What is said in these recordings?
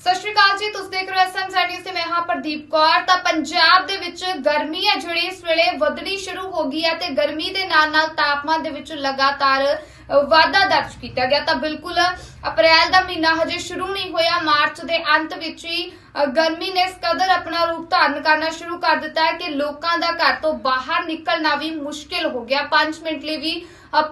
ਸਤਿ ਸ਼੍ਰੀ ਅਕਾਲ ਜੀ, ਤੁਸੀਂ ਦੇਖ ਰਹੇ ਹੋ ਐਸਐਮ ਨਿਊਜ਼ ਤੇ ਮੈਂ ਹਾਂ ਪ੍ਰਦੀਪ ਕੌਰ। ਤਾਂ ਪੰਜਾਬ ਦੇ ਵਿੱਚ ਗਰਮੀ ਹੈ ਜਿਹੜੀ, ਇਸ ਵੇਲੇ ਵਧਣੀ ਸ਼ੁਰੂ ਹੋ ਗਈ ਹੈ ਤੇ ਗਰਮੀ ਦੇ ਨਾਲ ਨਾਲ ਤਾਪਮਾਨ ਦੇ ਵਿੱਚ ਲਗਾਤਾਰ ਵਾਧਾ ਦਰਜ ਕੀਤਾ ਗਿਆ। ਤਾਂ ਬਿਲਕੁਲ, ਅਪ੍ਰੈਲ ਦਾ ਮਹੀਨਾ ਹਜੇ ਸ਼ੁਰੂ ਨਹੀਂ ਹੋਇਆ। ਮਾਰਚ ਦੇ ਅੰਤ ਵਿੱਚ ਹੀ ਗਰਮੀ ਨੇ ਇਸ ਕਦਰ ਆਪਣਾ ਰੂਪ ਧਾਰਨ ਕਰਨਾ ਸ਼ੁਰੂ ਕਰ ਦਿੱਤਾ ਹੈ ਕਿ ਲੋਕਾਂ ਦਾ ਘਰ ਤੋਂ ਬਾਹਰ ਨਿਕਲਣਾ ਵੀ ਮੁਸ਼ਕਿਲ ਹੋ ਗਿਆ। 5 ਮਿੰਟ ਲਈ ਵੀ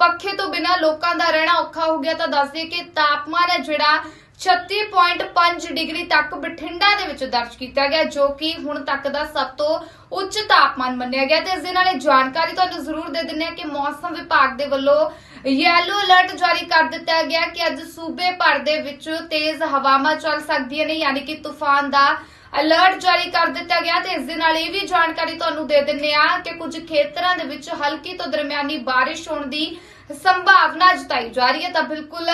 ਪੱਖੇ ਤੋਂ ਬਿਨਾਂ ਲੋਕਾਂ ਦਾ ਰਹਿਣਾ ਔਖਾ ਹੋ ਗਿਆ। ਤਾਂ ਦੱਸ ਦਈਏ ਕਿ ਤਾਪਮਾਨ ਹੈ ਜਿਹੜਾ 36.5 ਡਿਗਰੀ ਤੱਕ ਬਠਿੰਡਾ ਦੇ ਵਿੱਚ ਦਰਜ ਕੀਤਾ ਗਿਆ, ਜੋ ਕਿ ਹੁਣ ਤੱਕ ਦਾ ਸਭ ਤੋਂ ਉੱਚ ਤਾਪਮਾਨ ਮੰਨਿਆ ਗਿਆ। ਤੇ ਇਸ ਦੇ ਨਾਲ ਇਹ ਜਾਣਕਾਰੀ ਤੁਹਾਨੂੰ ਜ਼ਰੂਰ ਦੇ ਦਿੰਦੇ ਹਾਂ ਕਿ ਮੌਸਮ ਵਿਭਾਗ ਦੇ ਵੱਲੋਂ ਯੈਲੋ ਅਲਰਟ ਜਾਰੀ ਕਰ ਦਿੱਤਾ ਗਿਆ ਕਿ ਅੱਜ ਸੂਬੇ ਭਰ ਦੇ ਵਿੱਚ ਤੇਜ਼ ਹਵਾਵਾਂ ਚੱਲ ਸਕਦੀਆਂ ਨੇ, ਯਾਨੀ ਕਿ ਤੂਫਾਨ ਦਾ ਅਲਰਟ ਜਾਰੀ ਕਰ ਦਿੱਤਾ ਗਿਆ ਤੇ ਇਸ ਦੇ ਨਾਲ ਇਹ ਵੀ ਜਾਣਕਾਰੀ ਤੁਹਾਨੂੰ ਦੇ ਦਿੰਦੇ ਆ ਕਿ ਕੁਝ ਖੇਤਰਾਂ ਦੇ ਵਿੱਚ ਹਲਕੀ ਤੋਂ ਦਰਮਿਆਨੀ ਬਾਰਿਸ਼ ਹੋਣ ਦੀ ਸੰਭਾਵਨਾ ਜਤਾਈ ਜਾ ਰਹੀ ਹੈ। ਤਾਂ ਬਿਲਕੁਲ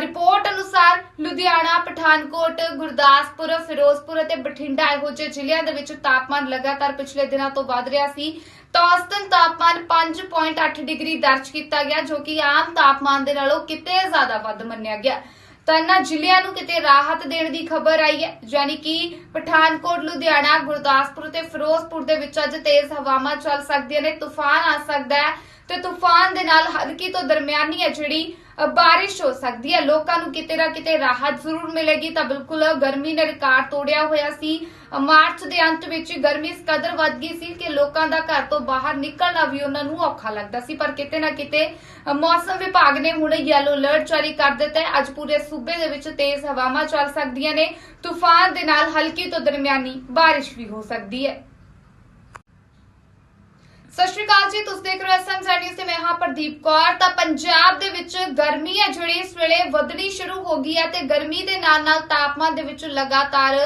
ਰਿਪੋਰਟ ਅਨੁਸਾਰ ਲੁਧਿਆਣਾ, ਪਠਾਨਕੋਟ, ਗੁਰਦਾਸਪੁਰ, ਫਿਰੋਜ਼ਪੁਰ ਅਤੇ ਬਠਿੰਡਾ ਇਹੋ ਜਿਹੇ ਜ਼ਿਲ੍ਹਿਆਂ ਦੇ ਵਿੱਚ ਤਾਪਮਾਨ ਲਗਾਤਾਰ ਪਿਛਲੇ ਦਿਨਾਂ ਤੋਂ ਵਧ ਰਿਹਾ ਸੀ। ਤਾਂ ਔਸਤਨ ਤਾਪਮਾਨ 5.8 ਡਿਗਰੀ ਦਰਜ ਕੀਤਾ ਗਿਆ, ਜੋ ਕਿ ਆਮ ਤਾਪਮਾਨ ਦੇ ਨਾਲੋਂ ਕਿਤੇ ਜ਼ਿਆਦਾ ਵੱਧ ਮੰਨਿਆ ਗਿਆ। ਤਾਂ ਇਹਨਾਂ ਜ਼ਿਲ੍ਹਿਆਂ ਨੂੰ ਕਿਤੇ ਰਾਹਤ ਦੇਣ ਦੀ ਖਬਰ ਆਈ ਹੈ, ਯਾਨੀ ਕਿ ਪਠਾਨਕੋਟ, ਲੁਧਿਆਣਾ, ਗੁਰਦਾਸਪੁਰ ਤੇ ਫਿਰੋਜ਼ਪੁਰ ਦੇ ਵਿੱਚ ਅੱਜ ਤੇਜ਼ ਹਵਾਵਾਂ ਚੱਲ ਸਕਦੀਆਂ ਨੇ, ਤੂਫਾਨ ਆ ਸਕਦਾ ਹੈ। ਤੇ ਤੂਫਾਨ ਦੇ ਨਾਲ ਹਲਕੀ ਤੋਂ ਦਰਮਿਆਨੀ ਹੈ ਜਿਹੜੀ ਬਾਰਿਸ਼ ਹੋ ਸਕਦੀ ਹੈ। ਲੋਕਾਂ ਨੂੰ ਕਿਤੇ ਨਾ ਕਿਤੇ ਰਾਹਤ ਜ਼ਰੂਰ ਮਿਲੇਗੀ। ਤਾਂ ਬਿਲਕੁਲ ਗਰਮੀ ਨੇ ਰਿਕਾਰਡ ਤੋੜਿਆ ਹੋਇਆ ਸੀ। ਮਾਰਚ ਦੇ ਅੰਤ ਵਿੱਚ ਗਰਮੀ ਇਸ ਕਦਰ ਵੱਧ ਗਈ ਸੀ ਕਿ ਲੋਕਾਂ ਦਾ ਘਰ ਤੋਂ ਬਾਹਰ ਨਿਕਲਣਾ ਵੀ ਉਹਨਾਂ ਨੂੰ ਔਖਾ ਲੱਗਦਾ ਸੀ। ਪਰ ਕਿਤੇ ਨਾ ਕਿਤੇ ਮੌਸਮ ਵਿਭਾਗ ਨੇ ਹੁਣ ਯੈਲੋ ਅਲਰਟ ਜਾਰੀ ਕਰ ਦਿੱਤਾ ਹੈ। ਅੱਜ ਪੂਰੇ ਸੂਬੇ ਦੇ ਵਿੱਚ ਤੇਜ਼ ਹਵਾਵਾਂ ਚੱਲ ਸਕਦੀਆਂ ਨੇ। ਤੂਫਾਨ ਦੇ ਨਾਲ ਹਲਕੀ ਤੋਂ ਦਰਮਿਆਨੀ ਬਾਰਿਸ਼ ਵੀ ਹੋ ਸਕਦੀ ਹੈ। ਸਤਿ ਸ਼੍ਰੀ ਅਕਾਲ ਜੀ, ਤੁਸੀਂ ਦੇਖ ਰਹੇ ਹੋ ਐਸਐਮ ਨਿਊਜ਼ ਤੇ ਮੈਂ ਹਾਂ ਪ੍ਰਦੀਪ ਕੌਰ। ਤਾਂ ਪੰਜਾਬ ਦੇ ਵਿੱਚ ਗਰਮੀ ਹੈ ਜਿਹੜੀ, ਇਸ ਵੇਲੇ ਵਧਣੀ ਸ਼ੁਰੂ ਹੋ ਗਈ ਹੈ ਤੇ ਗਰਮੀ ਦੇ ਨਾਲ ਨਾਲ ਤਾਪਮਾਨ ਦੇ ਵਿੱਚ ਲਗਾਤਾਰ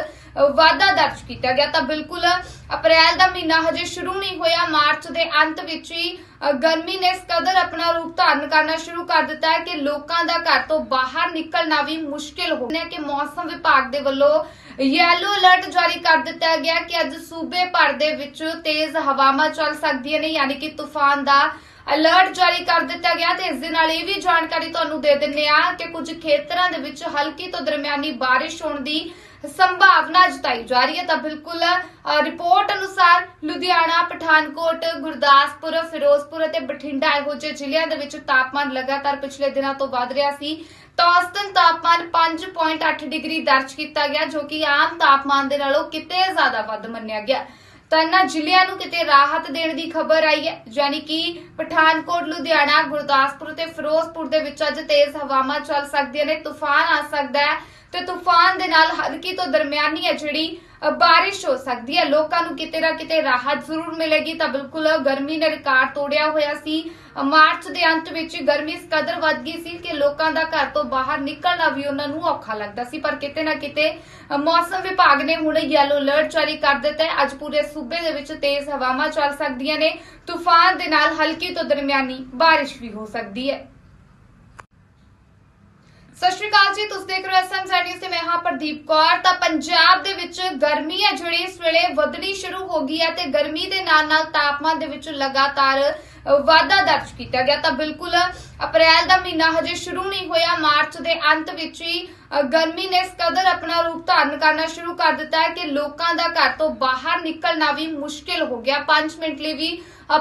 ਵਾਧਾ ਦਰਜ ਕੀਤਾ ਗਿਆ। ਤਾਂ ਬਿਲਕੁਲ, ਅਪ੍ਰੈਲ ਦਾ ਮਹੀਨਾ ਹਜੇ ਸ਼ੁਰੂ ਨਹੀਂ ਹੋਇਆ। ਮਾਰਚ ਦੇ ਅੰਤ ਵਿੱਚ ਹੀ ਗਰਮੀ ਨੇ ਇਸ ਕਦਰ ਆਪਣਾ ਰੂਪ ਧਾਰਨ ਕਰਨਾ ਸ਼ੁਰੂ ਕਰ ਦਿੱਤਾ ਹੈ ਕਿ ਲੋਕਾਂ ਦਾ ਘਰ ਤੋਂ ਬਾਹਰ ਨਿਕਲਣਾ ਵੀ ਮੁਸ਼ਕਿਲ ਹੋ ਗਿਆ ਕਿ ਮੌਸਮ ਵਿਭਾਗ ਦੇ ਵੱਲੋਂ ਯੈਲੋ ਅਲਰਟ ਜਾਰੀ ਕਰ ਦਿੱਤਾ ਗਿਆ ਕਿ ਅੱਜ ਸੂਬੇ ਭਰ ਦੇ ਵਿੱਚ ਤੇਜ਼ ਹਵਾਵਾਂ ਚੱਲ ਸਕਦੀਆਂ ਨੇ, ਯਾਨੀ ਕਿ ਤੂਫਾਨ ਦਾ ਅਲਰਟ ਜਾਰੀ ਕਰ ਦਿੱਤਾ ਗਿਆ ਤੇ ਇਸ ਦੇ ਨਾਲ ਇਹ ਵੀ ਜਾਣਕਾਰੀ ਤੁਹਾਨੂੰ ਦੇ ਦਿੰਦੇ ਆ ਕਿ ਕੁਝ ਖੇਤਰਾਂ ਦੇ ਵਿੱਚ ਹਲਕੀ ਤੋਂ ਦਰਮਿਆਨੀ ਬਾਰਿਸ਼ ਹੋਣ ਦੀ ਸੰਭਾਵਨਾ ਜਤਾਈ ਜਾ ਰਹੀ ਹੈ। ਤਾਂ ਬਿਲਕੁਲ ਰਿਪੋਰਟ ਅਨੁਸਾਰ ਲੁਧਿਆਣਾ, ਪਠਾਨਕੋਟ, ਗੁਰਦਾਸਪੁਰ, ਫਿਰੋਜ਼ਪੁਰ ਅਤੇ ਬਠਿੰਡਾ ਇਹੋ ਜਿਹੇ ਜ਼ਿਲ੍ਹਿਆਂ ਦੇ ਵਿੱਚ ਤਾਪਮਾਨ ਲਗਾਤਾਰ ਪਿਛਲੇ ਦਿਨਾਂ ਤੋਂ ਵਧ ਰਿਹਾ ਸੀ। ਤਾਂ ਔਸਤਨ ਤਾਪਮਾਨ 5.8 ਡਿਗਰੀ ਦਰਜ ਕੀਤਾ ਗਿਆ, ਜੋ ਕਿ ਆਮ ਤਾਪਮਾਨ ਦੇ ਨਾਲੋਂ ਕਿਤੇ ਜ਼ਿਆਦਾ ਵੱਧ ਮੰਨਿਆ ਗਿਆ। ਤਾਂ ਇਹਨਾਂ ਜ਼ਿਲ੍ਹਿਆਂ ਨੂੰ ਕਿਤੇ ਰਾਹਤ ਦੇਣ ਦੀ ਖਬਰ ਆਈ ਹੈ, ਯਾਨੀ ਕਿ ਪਠਾਨਕੋਟ, ਲੁਧਿਆਣਾ, ਗੁਰਦਾਸਪੁਰ ਤੇ ਫਿਰੋਜ਼ਪੁਰ ਦੇ ਵਿੱਚ ਅੱਜ ਤੇਜ਼ ਹਵਾਵਾਂ ਚੱਲ ਸਕਦੀਆਂ ਨੇ, ਤੂਫਾਨ ਆ ਸਕਦਾ ਹੈ ਤੇ ਤੂਫਾਨ ਦੇ ਨਾਲ ਹਲਕੀ ਤੋਂ ਦਰਮਿਆਨੀ ਹੈ ਜਿਹੜੀ ਬਾਰਿਸ਼ ਹੋ ਸਕਦੀ ਹੈ। ਲੋਕਾਂ ਨੂੰ ਕਿਤੇ ਨਾ ਕਿਤੇ ਰਾਹਤ ਜ਼ਰੂਰ ਮਿਲੇਗੀ ਤਾਂ ਬਿਲਕੁਲ ਗਰਮੀ ਨੇ ਰਿਕਾਰਡ ਤੋੜਿਆ ਹੋਇਆ ਸੀ। ਮਾਰਚ ਦੇ ਅੰਤ ਵਿੱਚ ਗਰਮੀ ਇਸ ਕਦਰ ਵੱਧ ਗਈ ਸੀ ਕਿ ਲੋਕਾਂ ਦਾ ਘਰ ਤੋਂ ਬਾਹਰ ਨਿਕਲਣਾ ਵੀ ਉਹਨਾਂ ਨੂੰ ਔਖਾ ਲੱਗਦਾ ਸੀ। ਪਰ ਕਿਤੇ ਨਾ ਕਿਤੇ ਮੌਸਮ ਵਿਭਾਗ ਨੇ ਹੁਣ ਯੈਲੋ ਅਲਰਟ ਜਾਰੀ ਕਰ ਦਿੱਤਾ ਹੈ। ਅੱਜ ਪੂਰੇ ਸੂਬੇ ਦੇ ਵਿੱਚ ਤੇਜ਼ ਹਵਾਵਾਂ ਚੱਲ ਸਕਦੀਆਂ ਨੇ। ਤੂਫਾਨ ਦੇ ਨਾਲ ਹਲਕੀ ਤੋਂ ਦਰਮਿਆਨੀ ਬਾਰਿਸ਼ ਵੀ ਹੋ ਸਕਦੀ ਹੈ। ਸਤਿ ਸ਼੍ਰੀ ਅਕਾਲ ਜੀ, ਤੁਸੀਂ ਦੇਖ ਰਹੇ ਹੋ ਐਸਐਮ ਨਿਊਜ਼ ਤੇ ਮੈਂ ਹਾਂ ਪ੍ਰਦੀਪ ਕੌਰ। ਤਾਂ ਪੰਜਾਬ ਦੇ ਵਿੱਚ ਗਰਮੀ ਹੈ ਜਿਹੜੀ, ਇਸ ਵੇਲੇ ਵਧਣੀ ਸ਼ੁਰੂ ਹੋ ਗਈ ਹੈ ਤੇ ਗਰਮੀ ਦੇ ਨਾਲ ਨਾਲ ਤਾਪਮਾਨ ਦੇ ਵਿੱਚ ਲਗਾਤਾਰ ਵਾਧਾ ਦਰਜ ਕੀਤਾ ਗਿਆ। ਤਾਂ ਬਿਲਕੁਲ, ਅਪ੍ਰੈਲ ਦਾ ਮਹੀਨਾ ਹਜੇ ਸ਼ੁਰੂ ਨਹੀਂ ਹੋਇਆ। ਮਾਰਚ ਦੇ ਅੰਤ ਵਿੱਚ ਹੀ ਗਰਮੀ ਨੇ ਇਸ ਕਦਰ ਆਪਣਾ ਰੂਪ ਧਾਰਨ ਕਰਨਾ ਸ਼ੁਰੂ ਕਰ ਦਿੱਤਾ ਹੈ ਕਿ ਲੋਕਾਂ ਦਾ ਘਰ ਤੋਂ ਬਾਹਰ ਨਿਕਲਣਾ ਵੀ ਮੁਸ਼ਕਿਲ ਹੋ ਗਿਆ। 5 ਮਿੰਟ ਲਈ ਵੀ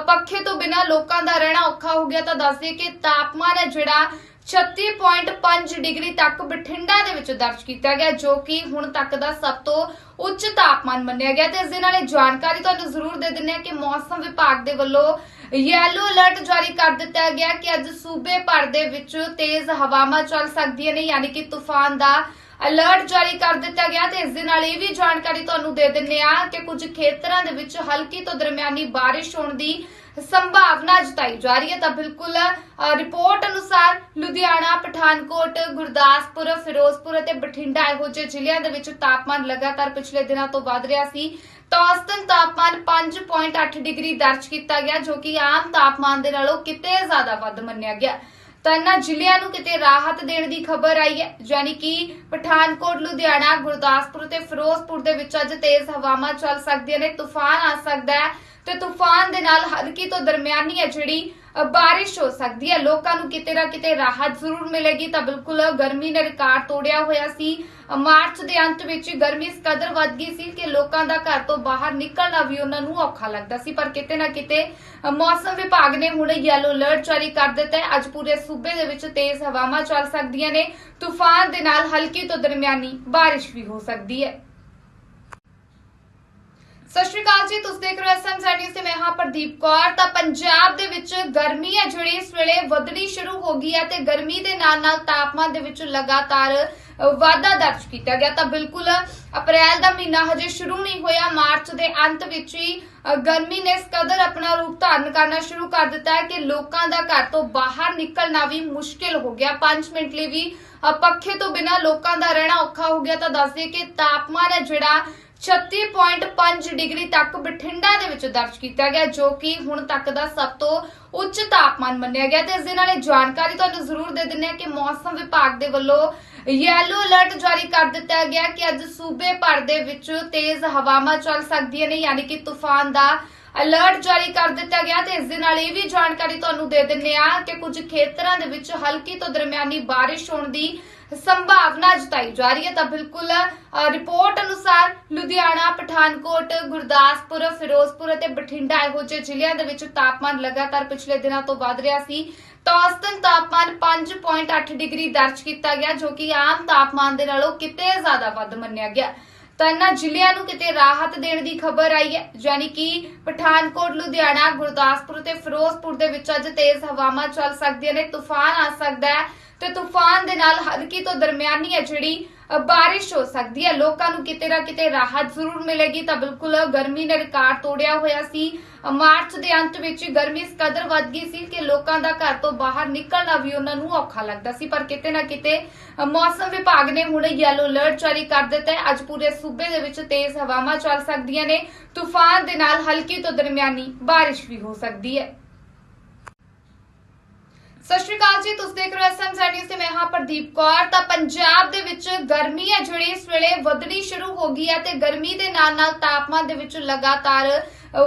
ਪੱਖੇ ਤੋਂ ਬਿਨਾਂ ਲੋਕਾਂ ਦਾ ਰਹਿਣਾ ਔਖਾ ਹੋ ਗਿਆ। ਤਾਂ ਦੱਸ ਕਿ ਤਾਪਮਾਨ ਹੈ ਜਿਹੜਾ 36.5 ਡਿਗਰੀ ਤੱਕ ਬਠਿੰਡਾ ਦੇ ਵਿੱਚ ਦਰਜ ਕੀਤਾ ਗਿਆ, ਜੋ ਕਿ ਹੁਣ ਤੱਕ ਦਾ ਸਭ ਤੋਂ ਉੱਚ ਤਾਪਮਾਨ ਮੰਨਿਆ ਗਿਆ। ਤੇ ਇਸ ਦੇ ਨਾਲ ਇਹ ਜਾਣਕਾਰੀ ਤੁਹਾਨੂੰ ਜ਼ਰੂਰ ਦੇ ਦਿੰਦੇ ਹਾਂ ਕਿ ਮੌਸਮ ਵਿਭਾਗ ਦੇ ਵੱਲੋਂ ਯੈਲੋ ਅਲਰਟ ਜਾਰੀ ਕਰ ਦਿੱਤਾ ਗਿਆ ਕਿ ਅੱਜ ਸੂਬੇ ਭਰ ਦੇ ਵਿੱਚ ਤੇਜ਼ ਹਵਾਵਾਂ ਚੱਲ ਸਕਦੀਆਂ ਨੇ, ਯਾਨੀ ਕਿ ਤੂਫਾਨ ਦਾ ਅਲਰਟ ਜਾਰੀ ਕਰ ਦਿੱਤਾ ਗਿਆ। ਤੇ ਇਸ ਦੇ ਨਾਲ ਇਹ ਵੀ ਜਾਣਕਾਰੀ ਤੁਹਾਨੂੰ ਦੇ ਦਿੰਦੇ ਆ ਕਿ ਕੁਝ ਖੇਤਰਾਂ ਦੇ ਵਿੱਚ ਹਲਕੀ ਤੋਂ ਦਰਮਿਆਨੀ ਬਾਰਿਸ਼ ਹੋਣ ਦੀ ਸੰਭਾਵਨਾ ਜਤਾਈ ਜਾ ਰਹੀ ਹੈ ਤਾਂ ਬਿਲਕੁਲ ਰਿਪੋਰਟ ਅਨੁਸਾਰ ਲੁਧਿਆਣਾ, ਪਠਾਨਕੋਟ, ਗੁਰਦਾਸਪੁਰ, ਫਿਰੋਜ਼ਪੁਰ ਅਤੇ ਬਠਿੰਡਾ ਇਹੋ ਜਿਹੇ ਜ਼ਿਲ੍ਹਿਆਂ ਦੇ ਵਿੱਚ ਤਾਪਮਾਨ ਲਗਾਤਾਰ ਪਿਛਲੇ ਦਿਨਾਂ ਤੋਂ ਵਧ ਰਿਹਾ ਸੀ। ਤਾਂ ਔਸਤਨ ਤਾਪਮਾਨ 5.8 ਡਿਗਰੀ ਦਰਜ ਕੀਤਾ ਗਿਆ, ਜੋ ਕਿ ਆਮ ਤਾਪਮਾਨ ਦੇ ਨਾਲੋਂ ਕਿਤੇ ਜ਼ਿਆਦਾ ਵੱਧ ਮੰਨਿਆ ਗਿਆ। ਤਾਂ ਇਹਨਾਂ ਜ਼ਿਲ੍ਹਿਆਂ ਨੂੰ ਕਿਤੇ ਰਾਹਤ ਦੇਣ ਦੀ ਖਬਰ ਆਈ ਹੈ, ਯਾਨੀ ਕਿ ਪਠਾਨਕੋਟ, ਲੁਧਿਆਣਾ, ਗੁਰਦਾਸਪੁਰ ਤੇ ਫਿਰੋਜ਼ਪੁਰ ਦੇ ਵਿੱਚ ਅੱਜ ਤੇਜ਼ ਹਵਾਵਾਂ ਚੱਲ ਸਕਦੀਆਂ ਨੇ, ਤੂਫਾਨ ਆ ਸਕਦਾ ਹੈ ਤੇ ਤੂਫਾਨ ਦੇ ਨਾਲ ਹਲਕੀ ਤੋਂ ਦਰਮਿਆਨੀ ਹੈ ਜਿਹੜੀ ਬਾਰਿਸ਼ ਹੋ ਸਕਦੀ ਹੈ। ਲੋਕਾਂ ਨੂੰ ਕਿਤੇ ਨਾ ਕਿਤੇ ਰਾਹਤ ਜ਼ਰੂਰ ਮਿਲੇਗੀ। ਤਾਂ ਬਿਲਕੁਲ ਗਰਮੀ ਨੇ ਰਿਕਾਰਡ ਤੋੜਿਆ ਹੋਇਆ ਸੀ। ਮਾਰਚ ਦੇ ਅੰਤ ਵਿੱਚ ਗਰਮੀ ਇਸ ਕਦਰ ਵੱਧ ਗਈ ਸੀ ਕਿ ਲੋਕਾਂ ਦਾ ਘਰ ਤੋਂ ਬਾਹਰ ਨਿਕਲਣਾ ਵੀ ਉਹਨਾਂ ਨੂੰ ਔਖਾ ਲੱਗਦਾ ਸੀ। ਪਰ ਕਿਤੇ ਨਾ ਕਿਤੇ ਮੌਸਮ ਵਿਭਾਗ ਨੇ ਹੁਣ ਯੈਲੋ ਅਲਰਟ ਜਾਰੀ ਕਰ ਦਿੱਤਾ ਹੈ। ਅੱਜ ਪੂਰੇ ਸੂਬੇ ਦੇ ਵਿੱਚ ਤੇਜ਼ ਹਵਾਵਾਂ ਚੱਲ ਸਕਦੀਆਂ ਨੇ। ਤੂਫਾਨ ਦੇ ਨਾਲ ਹਲਕੀ ਤੋਂ ਦਰਮਿਆਨੀ ਬਾਰਿਸ਼ ਵੀ ਹੋ ਸਕਦੀ ਹੈ। ਸਤਿ ਸ਼੍ਰੀ ਅਕਾਲ ਜੀ, ਤੁਸੀਂ ਦੇਖ ਰਹੇ ਹੋ ਐਸਐਮ ਨਿਊਜ਼ ਤੇ ਮੈਂ ਹਾਂ ਪ੍ਰਦੀਪ ਕੌਰ। ਤਾਂ ਪੰਜਾਬ ਦੇ ਵਿੱਚ ਗਰਮੀ ਹੈ ਜਿਹੜੀ, ਇਸ ਵੇਲੇ ਵਧਣੀ ਸ਼ੁਰੂ ਹੋ ਗਈ ਹੈ ਤੇ ਗਰਮੀ ਦੇ ਨਾਲ ਨਾਲ ਤਾਪਮਾਨ ਦੇ ਵਿੱਚ ਲਗਾਤਾਰ ਵਾਧਾ ਦਰਜ ਕੀਤਾ ਗਿਆ। ਤਾਂ ਬਿਲਕੁਲ ਅਪ੍ਰੈਲ ਦਾ ਮਹੀਨਾ ਹਜੇ ਸ਼ੁਰੂ ਨਹੀਂ ਹੋਇਆ। ਮਾਰਚ ਦੇ ਅੰਤ ਵਿੱਚ ਹੀ ਗਰਮੀ ਨੇ ਇਸ ਕਦਰ ਆਪਣਾ ਰੂਪ ਧਾਰਨ ਕਰਨਾ ਸ਼ੁਰੂ ਕਰ ਦਿੱਤਾ ਹੈ ਕਿ ਲੋਕਾਂ ਦਾ ਘਰ ਤੋਂ ਬਾਹਰ ਨਿਕਲਣਾ ਵੀ ਮੁਸ਼ਕਿਲ ਹੋ ਗਿਆ। 5 ਮਿੰਟ ਲਈ ਵੀ ਪੱਖੇ ਤੋਂ ਬਿਨਾ ਲੋਕਾਂ ਦਾ ਰਹਿਣਾ ਔਖਾ ਹੋ ਗਿਆ। ਤਾਂ ਦੱਸ ਦਈਏ ਕਿ ਤਾਪਮਾਨ ਹੈ ਜਿਹੜਾ 36.5 ਡਿਗਰੀ ਤੱਕ ਬਠਿੰਡਾ ਦੇ ਵਿੱਚ ਦਰਜ ਕੀਤਾ ਗਿਆ, ਜੋ ਕਿ ਹੁਣ ਤੱਕ ਦਾ ਸਭ ਤੋਂ ਉੱਚ ਤਾਪਮਾਨ ਮੰਨਿਆ ਗਿਆ। ਤੇ ਇਸ ਦੇ ਨਾਲ ਇਹ ਜਾਣਕਾਰੀ ਤੁਹਾਨੂੰ ਜ਼ਰੂਰ ਦੇ ਦਿੰਦੇ ਹਾਂ ਕਿ ਮੌਸਮ ਵਿਭਾਗ ਦੇ ਵੱਲੋਂ ਯੈਲੋ ਅਲਰਟ ਜਾਰੀ ਕਰ ਦਿੱਤਾ ਗਿਆ ਕਿ ਅੱਜ ਸੂਬੇ ਭਰ ਦੇ ਵਿੱਚ ਤੇਜ਼ ਹਵਾਵਾਂ ਚੱਲ ਸਕਦੀਆਂ ਨੇ, ਯਾਨੀ ਕਿ ਤੂਫਾਨ ਦਾ ਅਲਰਟ ਜਾਰੀ ਕਰ ਦਿੱਤਾ ਗਿਆ। ਤੇ ਇਸ ਦੇ ਨਾਲ ਇਹ ਵੀ ਜਾਣਕਾਰੀ ਤੁਹਾਨੂੰ ਦੇ ਦਿੰਨੇ ਆ ਕਿ ਕੁਝ ਖੇਤਰਾਂ ਦੇ ਵਿੱਚ ਹਲਕੀ ਤੋਂ ਦਰਮਿਆਨੀ ਬਾਰਿਸ਼ ਹੋਣ ਦੀ ਸੰਭਾਵਨਾ ਜਤਾਈ ਜਾ ਰਹੀ ਹੈ। ਤਾਂ ਬਿਲਕੁਲ ਰਿਪੋਰਟ ਅਨੁਸਾਰ ਲੁਧਿਆਣਾ, ਪਠਾਨਕੋਟ, ਗੁਰਦਾਸਪੁਰ, ਫਿਰੋਜ਼ਪੁਰ ਅਤੇ ਬਠਿੰਡਾ ਇਹੋ ਜਿਹੇ ਜ਼ਿਲ੍ਹਿਆਂ ਦੇ ਵਿੱਚ ਤਾਪਮਾਨ ਲਗਾਤਾਰ ਪਿਛਲੇ ਦਿਨਾਂ ਤੋਂ ਵਧ ਰਿਹਾ ਸੀ। ਤਾਂ ਔਸਤਨ ਤਾਪਮਾਨ 5.8 ਡਿਗਰੀ ਦਰਜ ਕੀਤਾ ਗਿਆ, ਜੋ ਕਿ ਆਮ ਤਾਪਮਾਨ ਦੇ ਨਾਲੋਂ ਕਿਤੇ ਜ਼ਿਆਦਾ ਵੱਧ ਮੰਨਿਆ ਗਿਆ। ਤਾਂ ਇਹਨਾਂ ਜ਼ਿਲ੍ਹਿਆਂ ਨੂੰ ਕਿਤੇ ਰਾਹਤ ਦੇਣ ਦੀ ਖਬਰ ਆਈ ਹੈ, ਯਾਨੀ ਕਿ ਪਠਾਨਕੋਟ, ਲੁਧਿਆਣਾ, ਗੁਰਦਾਸਪੁਰ ਤੇ ਫਿਰੋਜ਼ਪੁਰ ਦੇ ਵਿੱਚ ਅੱਜ ਤੇਜ਼ ਹਵਾਵਾਂ ਚੱਲ ਸਕਦੀਆਂ ਨੇ, ਤੂਫਾਨ ਆ ਸਕਦਾ ਹੈ। ਤੇ ਤੂਫਾਨ ਦੇ ਨਾਲ ਹਲਕੀ ਤੋਂ ਦਰਮਿਆਨੀ ਹੈ ਜਿਹੜੀ ਬਾਰਿਸ਼ ਹੋ ਸਕਦੀ ਹੈ। ਲੋਕਾਂ ਨੂੰ ਕਿਤੇ ਨਾ ਕਿਤੇ ਰਾਹਤ ਜ਼ਰੂਰ ਮਿਲੇਗੀ ਤਾਂ ਬਿਲਕੁਲ ਗਰਮੀ ਨੇ ਰਿਕਾਰਡ ਤੋੜਿਆ ਹੋਇਆ ਸੀ। ਮਾਰਚ ਦੇ ਅੰਤ ਵਿੱਚ ਗਰਮੀ ਇਸ ਕਦਰ ਵੱਧ ਗਈ ਸੀ ਕਿ ਲੋਕਾਂ ਦਾ ਘਰ ਤੋਂ ਬਾਹਰ ਨਿਕਲਣਾ ਵੀ ਉਹਨਾਂ ਨੂੰ ਔਖਾ ਲੱਗਦਾ ਸੀ। ਪਰ ਕਿਤੇ ਨਾ ਕਿਤੇ ਮੌਸਮ ਵਿਭਾਗ ਨੇ ਹੁਣ ਯੈਲੋ ਅਲਰਟ ਜਾਰੀ ਕਰ ਦਿੱਤਾ ਹੈ। ਅੱਜ ਪੂਰੇ ਸੂਬੇ ਦੇ ਵਿੱਚ ਤੇਜ਼ ਹਵਾਵਾਂ ਚੱਲ ਸਕਦੀਆਂ ਨੇ। ਤੂਫਾਨ ਦੇ ਨਾਲ ਹਲਕੀ ਤੋਂ ਦਰਮਿਆਨੀ ਬਾਰਿਸ਼ ਵੀ ਹੋ ਸਕਦੀ ਹੈ। ਸਤਿ ਸ਼੍ਰੀ ਅਕਾਲ ਜੀ, ਤੁਸੀਂ ਦੇਖ ਰਹੇ ਹੋ ਐਸਐਮ ਨਿਊਜ਼ ਤੇ ਮੈਂ ਹਾਂ ਪ੍ਰਦੀਪ ਕੌਰ। ਤਾਂ ਪੰਜਾਬ ਦੇ ਵਿੱਚ ਗਰਮੀ ਹੈ ਜਿਹੜੀ, ਇਸ ਵੇਲੇ ਵਧਣੀ ਸ਼ੁਰੂ ਹੋ ਗਈ ਹੈ ਤੇ ਗਰਮੀ ਦੇ ਨਾਲ ਨਾਲ ਤਾਪਮਾਨ ਦੇ ਵਿੱਚ ਲਗਾਤਾਰ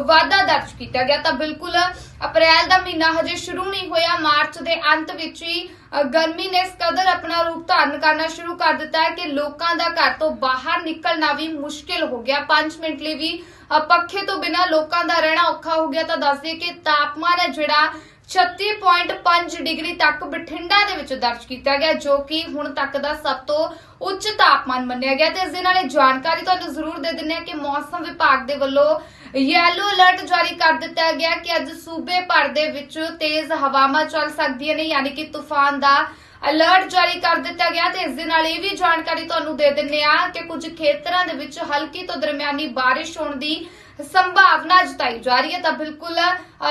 ਵਾਧਾ ਦਰਜ ਕੀਤਾ ਗਿਆ। ਤਾਂ ਬਿਲਕੁਲ, ਅਪ੍ਰੈਲ ਦਾ ਮਹੀਨਾ ਹਜੇ ਸ਼ੁਰੂ ਨਹੀਂ ਹੋਇਆ। ਮਾਰਚ ਦੇ ਅੰਤ ਵਿੱਚ ਹੀ ਗਰਮੀ ਨੇ ਇਸ ਕਦਰ ਆਪਣਾ ਰੂਪ ਧਾਰਨ ਕਰਨਾ ਸ਼ੁਰੂ ਕਰ ਦਿੱਤਾ ਹੈ ਕਿ ਲੋਕਾਂ ਦਾ ਘਰ ਤੋਂ ਬਾਹਰ ਨਿਕਲਣਾ ਵੀ ਮੁਸ਼ਕਿਲ ਹੋ ਗਿਆ। 5 ਮਿੰਟ ਲਈ ਵੀ ਪੱਖੇ ਤੋਂ ਬਿਨਾ ਲੋਕਾਂ ਦਾ ਰਹਿਣਾ ਔਖਾ ਹੋ ਗਿਆ। ਤਾਂ ਦੱਸ ਦਈਏ ਕਿ ਤਾਪਮਾਨ ਹੈ ਜਿਹੜਾ 36.5 ਡਿਗਰੀ ਤੱਕ ਬਠਿੰਡਾ ਦੇ ਵਿੱਚ ਦਰਜ ਕੀਤਾ ਗਿਆ, ਜੋ ਕਿ ਹੁਣ ਤੱਕ ਦਾ ਸਭ ਤੋਂ ਉੱਚ ਤਾਪਮਾਨ ਮੰਨਿਆ ਗਿਆ। ਤੇ ਇਸ ਦੇ ਨਾਲ ਇਹ ਜਾਣਕਾਰੀ ਤੁਹਾਨੂੰ ਜ਼ਰੂਰ ਦੇ ਦਿੰਨੇ ਆ ਕਿ ਮੌਸਮ ਵਿਭਾਗ ਦੇ ਵੱਲੋਂ ਯੈਲੋ ਅਲਰਟ ਜਾਰੀ ਕਰ ਦਿੱਤਾ ਗਿਆ ਕਿ ਅੱਜ ਸੂਬੇ ਭਰ ਦੇ ਵਿੱਚ ਤੇਜ਼ ਹਵਾਵਾਂ ਚੱਲ ਸਕਦੀਆਂ ਨੇ, ਯਾਨੀ ਕਿ ਤੂਫਾਨ ਦਾ ਅਲਰਟ ਜਾਰੀ ਕਰ ਦਿੱਤਾ ਗਿਆ। ਤੇ ਇਸ ਦੇ ਨਾਲ ਇਹ ਵੀ ਜਾਣਕਾਰੀ ਤੁਹਾਨੂੰ ਦੇ ਦਿੰਨੇ ਆ ਕਿ ਕੁਝ ਖੇਤਰਾਂ ਦੇ ਵਿੱਚ ਹਲਕੀ ਤੋਂ ਦਰਮਿਆਨੀ ਬਾਰਿਸ਼ ਹੋਣ ਦੀ ਸੰਭਾਵਨਾ ਜਤਾਈ ਜਾ ਰਹੀ ਹੈ ਤਾਂ ਬਿਲਕੁਲ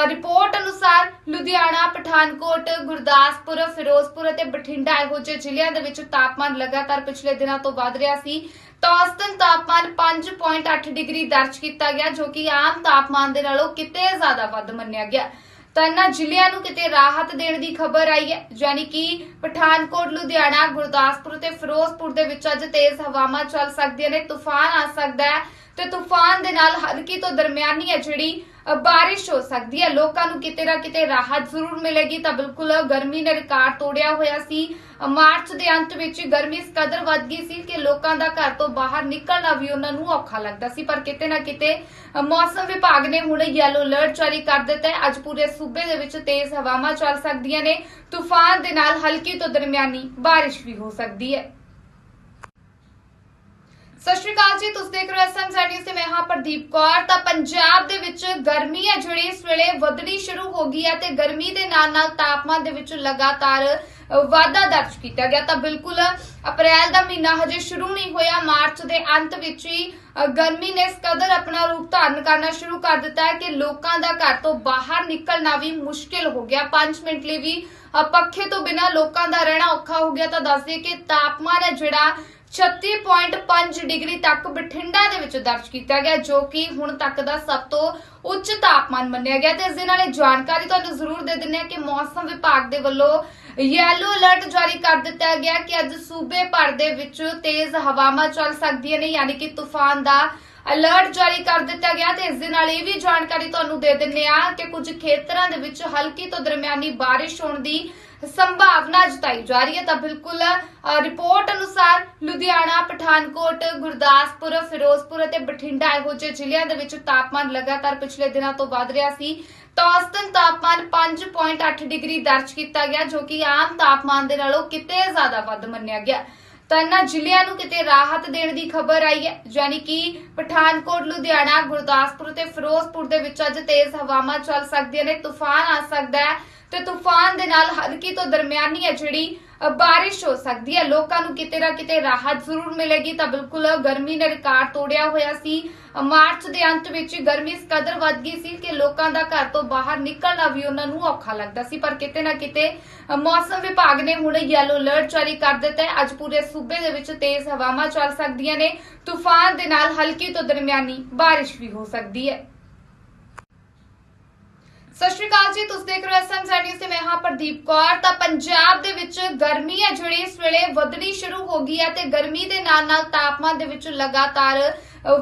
ਰਿਪੋਰਟ ਅਨੁਸਾਰ ਲੁਧਿਆਣਾ, ਪਠਾਨਕੋਟ, ਗੁਰਦਾਸਪੁਰ, ਫਿਰੋਜ਼ਪੁਰ ਅਤੇ ਬਠਿੰਡਾ ਇਹੋ ਜਿਹੇ ਜ਼ਿਲ੍ਹਿਆਂ ਦੇ ਵਿੱਚ ਤਾਪਮਾਨ ਲਗਾਤਾਰ ਪਿਛਲੇ ਦਿਨਾਂ ਤੋਂ ਵਧ ਰਿਹਾ ਸੀ। ਤਾਂ ਔਸਤਨ ਤਾਪਮਾਨ 5.8 ਡਿਗਰੀ ਦਰਜ ਕੀਤਾ ਗਿਆ, ਜੋ ਕਿ ਆਮ ਤਾਪਮਾਨ ਦੇ ਨਾਲੋਂ ਕਿਤੇ ਜ਼ਿਆਦਾ ਵੱਧ ਮੰਨਿਆ ਗਿਆ। ਤਾਂ ਇਹਨਾਂ ਜ਼ਿਲ੍ਹਿਆਂ ਨੂੰ ਕਿਤੇ ਰਾਹਤ ਦੇਣ ਦੀ ਖਬਰ ਆਈ ਹੈ, ਯਾਨੀ ਕਿ ਪਠਾਨਕੋਟ, ਲੁਧਿਆਣਾ, ਗੁਰਦਾਸਪੁਰ ਤੇ ਫਿਰੋਜ਼ਪੁਰ ਦੇ ਵਿੱਚ ਅੱਜ ਤੇਜ਼ ਹਵਾਵਾਂ ਚੱਲ ਸਕਦੀਆਂ ਨੇ, ਤੂਫਾਨ ਆ ਸਕਦਾ ਹੈ। ਤੇ ਤੂਫਾਨ ਦੇ ਨਾਲ ਹਲਕੀ ਤੋਂ ਦਰਮਿਆਨੀ ਹੈ ਜਿਹੜੀ ਬਾਰਿਸ਼ ਹੋ ਸਕਦੀ ਹੈ। ਲੋਕਾਂ ਨੂੰ ਕਿਤੇ ਨਾ ਕਿਤੇ ਰਾਹਤ ਜ਼ਰੂਰ ਮਿਲੇਗੀ। ਤਾਂ ਬਿਲਕੁਲ ਗਰਮੀ ਨੇ ਰਿਕਾਰਡ ਤੋੜਿਆ ਹੋਇਆ ਸੀ। ਮਾਰਚ ਦੇ ਅੰਤ ਵਿੱਚ ਗਰਮੀ ਇਸ ਕਦਰ ਵੱਧ ਗਈ ਸੀ ਕਿ ਲੋਕਾਂ ਦਾ ਘਰ ਤੋਂ ਬਾਹਰ ਨਿਕਲਣਾ ਵੀ ਉਹਨਾਂ ਨੂੰ ਔਖਾ ਲੱਗਦਾ ਸੀ। ਪਰ ਕਿਤੇ ਨਾ ਕਿਤੇ ਮੌਸਮ ਵਿਭਾਗ ਨੇ ਹੁਣ ਯੈਲੋ ਅਲਰਟ ਜਾਰੀ ਕਰ ਦਿੱਤਾ ਹੈ। ਅੱਜ ਪੂਰੇ ਸੂਬੇ ਦੇ ਵਿੱਚ ਤੇਜ਼ ਹਵਾਵਾਂ ਚੱਲ ਸਕਦੀਆਂ ਨੇ। ਤੂਫਾਨ ਦੇ ਨਾਲ ਹਲਕੀ ਤੋਂ ਦਰਮਿਆਨੀ ਬਾਰਿਸ਼ ਵੀ ਹੋ ਸਕਦੀ ਹੈ। ਸਤਿ ਸ਼੍ਰੀ ਅਕਾਲ ਜੀ, ਤੁਸੀਂ ਦੇਖ ਰਹੇ ਹੋ ਐਸਐਮ ਨਿਊਜ਼ ਤੇ ਮੈਂ ਹਾਂ ਪ੍ਰਦੀਪ ਕੌਰ। ਤਾਂ ਪੰਜਾਬ ਦੇ ਵਿੱਚ ਗਰਮੀ ਹੈ ਜਿਹੜੀ, ਇਸ ਵੇਲੇ ਵਧਣੀ ਸ਼ੁਰੂ ਹੋ ਗਈ ਹੈ ਤੇ ਗਰਮੀ ਦੇ ਨਾਲ ਨਾਲ ਤਾਪਮਾਨ ਦੇ ਵਿੱਚ ਲਗਾਤਾਰ ਵਾਧਾ ਦਰਜ ਕੀਤਾ ਗਿਆ। ਤਾਂ ਬਿਲਕੁਲ ਅਪ੍ਰੈਲ ਦਾ ਮਹੀਨਾ ਹਜੇ ਸ਼ੁਰੂ ਨਹੀਂ ਹੋਇਆ। ਮਾਰਚ ਦੇ ਅੰਤ ਵਿੱਚ ਹੀ ਗਰਮੀ ਨੇ ਇਸ ਕਦਰ ਆਪਣਾ ਰੂਪ ਧਾਰਨ ਕਰਨਾ ਸ਼ੁਰੂ ਕਰ ਦਿੱਤਾ ਹੈ ਕਿ ਲੋਕਾਂ ਦਾ ਘਰ ਤੋਂ ਬਾਹਰ ਨਿਕਲਣਾ ਵੀ ਮੁਸ਼ਕਿਲ ਹੋ ਗਿਆ। 5 ਮਿੰਟ ਲਈ ਵੀ ਪੱਖੇ ਤੋਂ ਬਿਨਾ ਲੋਕਾਂ ਦਾ ਰਹਿਣਾ ਔਖਾ ਹੋ ਗਿਆ। ਤਾਂ ਦੱਸ ਦਈਏ ਕਿ ਤਾਪਮਾਨ ਹੈ ਜਿਹੜਾ 36.5 ਡਿਗਰੀ ਤੱਕ ਬਠਿੰਡਾ ਦੇ ਵਿੱਚ ਦਰਜ ਕੀਤਾ ਗਿਆ, ਜੋ ਕਿ ਹੁਣ ਤੱਕ ਦਾ ਸਭ ਤੋਂ ਉੱਚ ਤਾਪਮਾਨ ਮੰਨਿਆ ਗਿਆ। ਤੇ ਇਸ ਦੇ ਨਾਲ ਇਹ ਜਾਣਕਾਰੀ ਤੁਹਾਨੂੰ ਜ਼ਰੂਰ ਦੇ ਦਿੰਨੇ ਆ ਕਿ ਮੌਸਮ ਵਿਭਾਗ ਦੇ ਵੱਲੋਂ ਯੈਲੋ ਅਲਰਟ ਜਾਰੀ ਕਰ ਦਿੱਤਾ ਗਿਆ ਕਿ ਅੱਜ ਸੂਬੇ ਭਰ ਦੇ ਵਿੱਚ ਤੇਜ਼ ਹਵਾਵਾਂ ਚੱਲ ਸਕਦੀਆਂ ਨੇ, ਯਾਨੀ ਕਿ ਤੂਫਾਨ ਦਾ ਅਲਰਟ ਜਾਰੀ ਕਰ ਦਿੱਤਾ ਗਿਆ। ਤੇ ਇਸ ਦੇ ਨਾਲ ਇਹ ਵੀ ਜਾਣਕਾਰੀ ਤੁਹਾਨੂੰ ਦੇ ਦਿੰਨੇ ਆ ਕਿ ਕੁਝ ਖੇਤਰਾਂ ਦੇ ਵਿੱਚ ਹਲਕੀ ਤੋਂ ਦਰਮਿਆਨੀ ਬਾਰਿਸ਼ ਹੋਣ ਦੀ ਸੰਭਾਵਨਾ ਜਤਾਈ ਜਾ ਰਹੀ ਹੈ ਤਾਂ ਬਿਲਕੁਲ ਰਿਪੋਰਟ ਅਨੁਸਾਰ ਲੁਧਿਆਣਾ, ਪਠਾਨਕੋਟ, ਗੁਰਦਾਸਪੁਰ, ਫਿਰੋਜ਼ਪੁਰ ਅਤੇ ਬਠਿੰਡਾ ਇਹੋ ਜਿਹੇ ਜ਼ਿਲ੍ਹਿਆਂ ਦੇ ਵਿੱਚ ਤਾਪਮਾਨ ਲਗਾਤਾਰ ਪਿਛਲੇ ਦਿਨਾਂ ਤੋਂ ਵਧ ਰਿਹਾ ਸੀ। ਤਾਂ ਔਸਤਨ ਤਾਪਮਾਨ 5.8 ਡਿਗਰੀ ਦਰਜ ਕੀਤਾ ਗਿਆ, ਜੋ ਕਿ ਆਮ ਤਾਪਮਾਨ ਦੇ ਨਾਲੋਂ ਕਿਤੇ ਜ਼ਿਆਦਾ ਵੱਧ ਮੰਨਿਆ ਗਿਆ। ਤਾਂ ਇਹਨਾਂ ਜ਼ਿਲ੍ਹਿਆਂ ਨੂੰ ਕਿਤੇ ਰਾਹਤ ਦੇਣ ਦੀ ਖਬਰ ਆਈ ਹੈ, ਯਾਨੀ ਕਿ ਪਠਾਨਕੋਟ, ਲੁਧਿਆਣਾ, ਗੁਰਦਾਸਪੁਰ ਤੇ ਫਿਰੋਜ਼ਪੁਰ ਦੇ ਵਿੱਚ ਅੱਜ ਤੇਜ਼ ਹਵਾਵਾਂ ਚੱਲ ਸਕਦੀਆਂ ਨੇ, ਤੂਫਾਨ ਆ ਸਕਦਾ ਹੈ। ਤੇ ਤੂਫਾਨ ਦੇ ਨਾਲ ਹਲਕੀ ਤੋਂ ਦਰਮਿਆਨੀ ਹੈ ਜਿਹੜੀ ਬਾਰਿਸ਼ ਹੋ ਸਕਦੀ ਹੈ। ਲੋਕਾਂ ਨੂੰ ਕਿਤੇ ਨਾ ਕਿਤੇ ਰਾਹਤ ਜ਼ਰੂਰ ਮਿਲੇਗੀ। ਤਾਂ ਬਿਲਕੁਲ ਗਰਮੀ ਨੇ ਰਿਕਾਰਡ ਤੋੜਿਆ ਹੋਇਆ ਸੀ। ਮਾਰਚ ਦੇ ਅੰਤ ਵਿੱਚ ਗਰਮੀ ਇਸ ਕਦਰ ਵੱਧ ਗਈ ਸੀ ਕਿ ਲੋਕਾਂ ਦਾ ਘਰ ਤੋਂ ਬਾਹਰ ਨਿਕਲਣਾ ਵੀ ਉਹਨਾਂ ਨੂੰ ਔਖਾ ਲੱਗਦਾ ਸੀ। ਪਰ ਕਿਤੇ ਨਾ ਕਿਤੇ ਮੌਸਮ ਵਿਭਾਗ ਨੇ ਹੁਣ ਯੈਲੋ ਅਲਰਟ ਜਾਰੀ ਕਰ ਦਿੱਤਾ ਹੈ। ਅੱਜ ਪੂਰੇ ਸੂਬੇ ਦੇ ਵਿੱਚ ਤੇਜ਼ ਹਵਾਵਾਂ ਚੱਲ ਸਕਦੀਆਂ ਨੇ। ਤੂਫਾਨ ਦੇ ਨਾਲ ਹਲਕੀ ਤੋਂ ਦਰਮਿਆਨੀ ਬਾਰਿਸ਼ ਵੀ ਹੋ ਸਕਦੀ ਹੈ। ਸਤਿ ਸ਼੍ਰੀ ਅਕਾਲ ਜੀ, ਤੁਸੀਂ ਦੇਖ ਰਹੇ ਹੋ ਐਸਐਮ ਨਿਊਜ਼ ਤੇ ਮੈਂ ਹਾਂ ਪ੍ਰਦੀਪ ਕੌਰ। ਤਾਂ ਪੰਜਾਬ ਦੇ ਵਿੱਚ ਗਰਮੀ ਹੈ ਜਿਹੜੀ, ਇਸ ਵੇਲੇ ਵਧਣੀ ਸ਼ੁਰੂ ਹੋ ਗਈ ਹੈ ਤੇ ਗਰਮੀ ਦੇ ਨਾਲ ਨਾਲ ਤਾਪਮਾਨ ਦੇ ਵਿੱਚ ਲਗਾਤਾਰ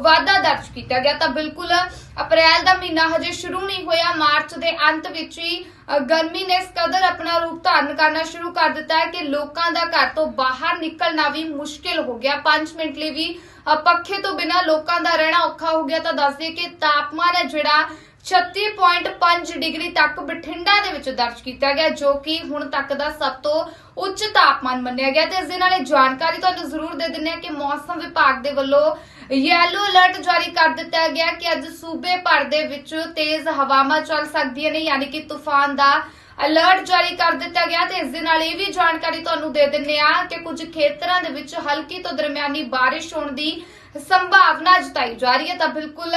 ਵਾਧਾ ਦਰਜ ਕੀਤਾ ਗਿਆ। ਤਾਂ ਬਿਲਕੁਲ, ਅਪ੍ਰੈਲ ਦਾ ਮਹੀਨਾ ਹਜੇ ਸ਼ੁਰੂ ਨਹੀਂ ਹੋਇਆ। ਮਾਰਚ ਦੇ ਅੰਤ ਵਿੱਚ ਹੀ ਗਰਮੀ ਨੇ ਇਸ ਕਦਰ ਆਪਣਾ ਰੂਪ ਧਾਰਨ ਕਰਨਾ ਸ਼ੁਰੂ ਕਰ ਦਿੱਤਾ ਹੈ ਕਿ ਲੋਕਾਂ ਦਾ ਘਰ ਤੋਂ ਬਾਹਰ ਨਿਕਲਣਾ ਵੀ ਮੁਸ਼ਕਿਲ ਹੋ ਗਿਆ। 5 ਮਿੰਟ ਲਈ ਵੀ ਪੱਖੇ ਤੋਂ ਬਿਨਾਂ ਲੋਕਾਂ ਦਾ ਰਹਿਣਾ ਔਖਾ ਹੋ ਗਿਆ। ਤਾਂ ਦੱਸ ਕਿ ਤਾਪਮਾਨ ਹੈ ਜਿਹੜਾ 36.5 ਡਿਗਰੀ ਤੱਕ ਬਠਿੰਡਾ ਦੇ ਵਿੱਚ ਦਰਜ ਕੀਤਾ ਗਿਆ, ਜੋ ਕਿ ਹੁਣ ਤੱਕ ਦਾ ਸਭ ਤੋਂ ਉੱਚ ਤਾਪਮਾਨ ਮੰਨਿਆ ਗਿਆ। ਤੇ ਇਸ ਦੇ ਨਾਲ ਇਹ ਜਾਣਕਾਰੀ ਤੁਹਾਨੂੰ ਜ਼ਰੂਰ ਦੇ ਦਿੰਦੇ ਹਾਂ ਕਿ ਮੌਸਮ ਵਿਭਾਗ ਦੇ ਵੱਲੋਂ ਯੈਲੋ ਅਲਰਟ ਜਾਰੀ ਕਰ ਦਿੱਤਾ ਗਿਆ ਕਿ ਅੱਜ ਸੂਬੇ ਭਰ ਦੇ ਵਿੱਚ ਤੇਜ਼ ਹਵਾਵਾਂ ਚੱਲ ਸਕਦੀਆਂ ਨੇ, ਯਾਨੀ ਕਿ ਤੂਫਾਨ ਦਾ ਅਲਰਟ ਜਾਰੀ ਕਰ ਦਿੱਤਾ ਗਿਆ। ਤੇ ਇਸ ਦੇ ਨਾਲ ਇਹ ਵੀ ਜਾਣਕਾਰੀ ਤੁਹਾਨੂੰ ਦੇ ਦਿੰਦੇ ਆ ਕਿ ਕੁਝ ਖੇਤਰਾਂ ਦੇ ਵਿੱਚ ਹਲਕੀ ਤੋਂ ਦਰਮਿਆਨੀ ਬਾਰਿਸ਼ ਹੋਣ ਦੀ ਸੰਭਾਵਨਾ ਜਤਾਈ ਜਾ ਰਹੀ ਹੈ ਤਾਂ ਬਿਲਕੁਲ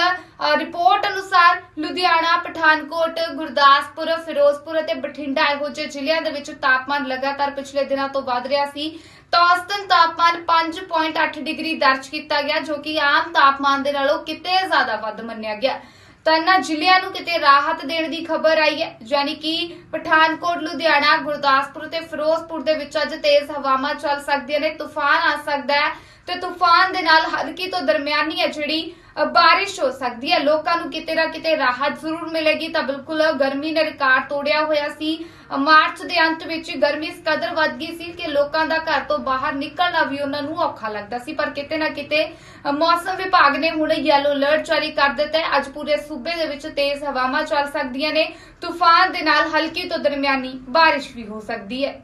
ਰਿਪੋਰਟ ਅਨੁਸਾਰ ਲੁਧਿਆਣਾ, ਪਠਾਨਕੋਟ, ਗੁਰਦਾਸਪੁਰ, ਫਿਰੋਜ਼ਪੁਰ ਅਤੇ ਬਠਿੰਡਾ ਇਹੋ ਜਿਹੇ ਜ਼ਿਲ੍ਹਿਆਂ ਦੇ ਵਿੱਚ ਤਾਪਮਾਨ ਲਗਾਤਾਰ ਪਿਛਲੇ ਦਿਨਾਂ ਤੋਂ ਵਧ ਰਿਹਾ ਸੀ। ਤਾਂ ਔਸਤਨ ਤਾਪਮਾਨ 5.8 ਡਿਗਰੀ ਦਰਜ ਕੀਤਾ ਗਿਆ, ਜੋ ਕਿ ਆਮ ਤਾਪਮਾਨ ਦੇ ਨਾਲੋਂ ਕਿਤੇ ਜ਼ਿਆਦਾ ਵੱਧ ਮੰਨਿਆ ਗਿਆ। ਤਾਂ ਇਹਨਾਂ ਜ਼ਿਲ੍ਹਿਆਂ ਨੂੰ ਕਿਤੇ ਰਾਹਤ ਦੇਣ ਦੀ ਖਬਰ ਆਈ ਹੈ, ਯਾਨੀ ਕਿ ਪਠਾਨਕੋਟ, ਲੁਧਿਆਣਾ, ਗੁਰਦਾਸਪੁਰ ਤੇ ਫਿਰੋਜ਼ਪੁਰ ਦੇ ਵਿੱਚ ਅੱਜ ਤੇਜ਼ ਹਵਾਵਾਂ ਚੱਲ ਸਕਦੀਆਂ ਨੇ, ਤੂਫਾਨ ਆ ਸਕਦਾ ਹੈ। ਤੇ ਤੂਫਾਨ ਦੇ ਨਾਲ ਹਲਕੀ ਤੋਂ ਦਰਮਿਆਨੀ ਹੈ ਜਿਹੜੀ ਬਾਰਿਸ਼ ਹੋ ਸਕਦੀ ਹੈ। ਲੋਕਾਂ ਨੂੰ ਕਿਤੇ ਨਾ ਕਿਤੇ ਰਾਹਤ ਜ਼ਰੂਰ ਮਿਲੇਗੀ। ਤਾਂ ਬਿਲਕੁਲ ਗਰਮੀ ਨੇ ਰਿਕਾਰਡ ਤੋੜਿਆ ਹੋਇਆ ਸੀ। ਮਾਰਚ ਦੇ ਅੰਤ ਵਿੱਚ ਗਰਮੀ ਇਸ ਕਦਰ ਵੱਧ ਗਈ ਸੀ ਕਿ ਲੋਕਾਂ ਦਾ ਘਰ ਤੋਂ ਬਾਹਰ ਨਿਕਲਣਾ ਵੀ ਉਹਨਾਂ ਨੂੰ ਔਖਾ ਲੱਗਦਾ ਸੀ। ਪਰ ਕਿਤੇ ਨਾ ਕਿਤੇ ਮੌਸਮ ਵਿਭਾਗ ਨੇ ਹੁਣ ਯੈਲੋ ਅਲਰਟ ਜਾਰੀ ਕਰ ਦਿੱਤਾ ਹੈ। ਅੱਜ ਪੂਰੇ ਸੂਬੇ ਦੇ ਵਿੱਚ ਤੇਜ਼ ਹਵਾਵਾਂ ਚੱਲ ਸਕਦੀਆਂ ਨੇ। ਤੂਫਾਨ ਦੇ ਨਾਲ ਹਲਕੀ ਤੋਂ ਦਰਮਿਆਨੀ ਬਾਰਿਸ਼ ਵੀ ਹੋ ਸਕਦੀ ਹੈ।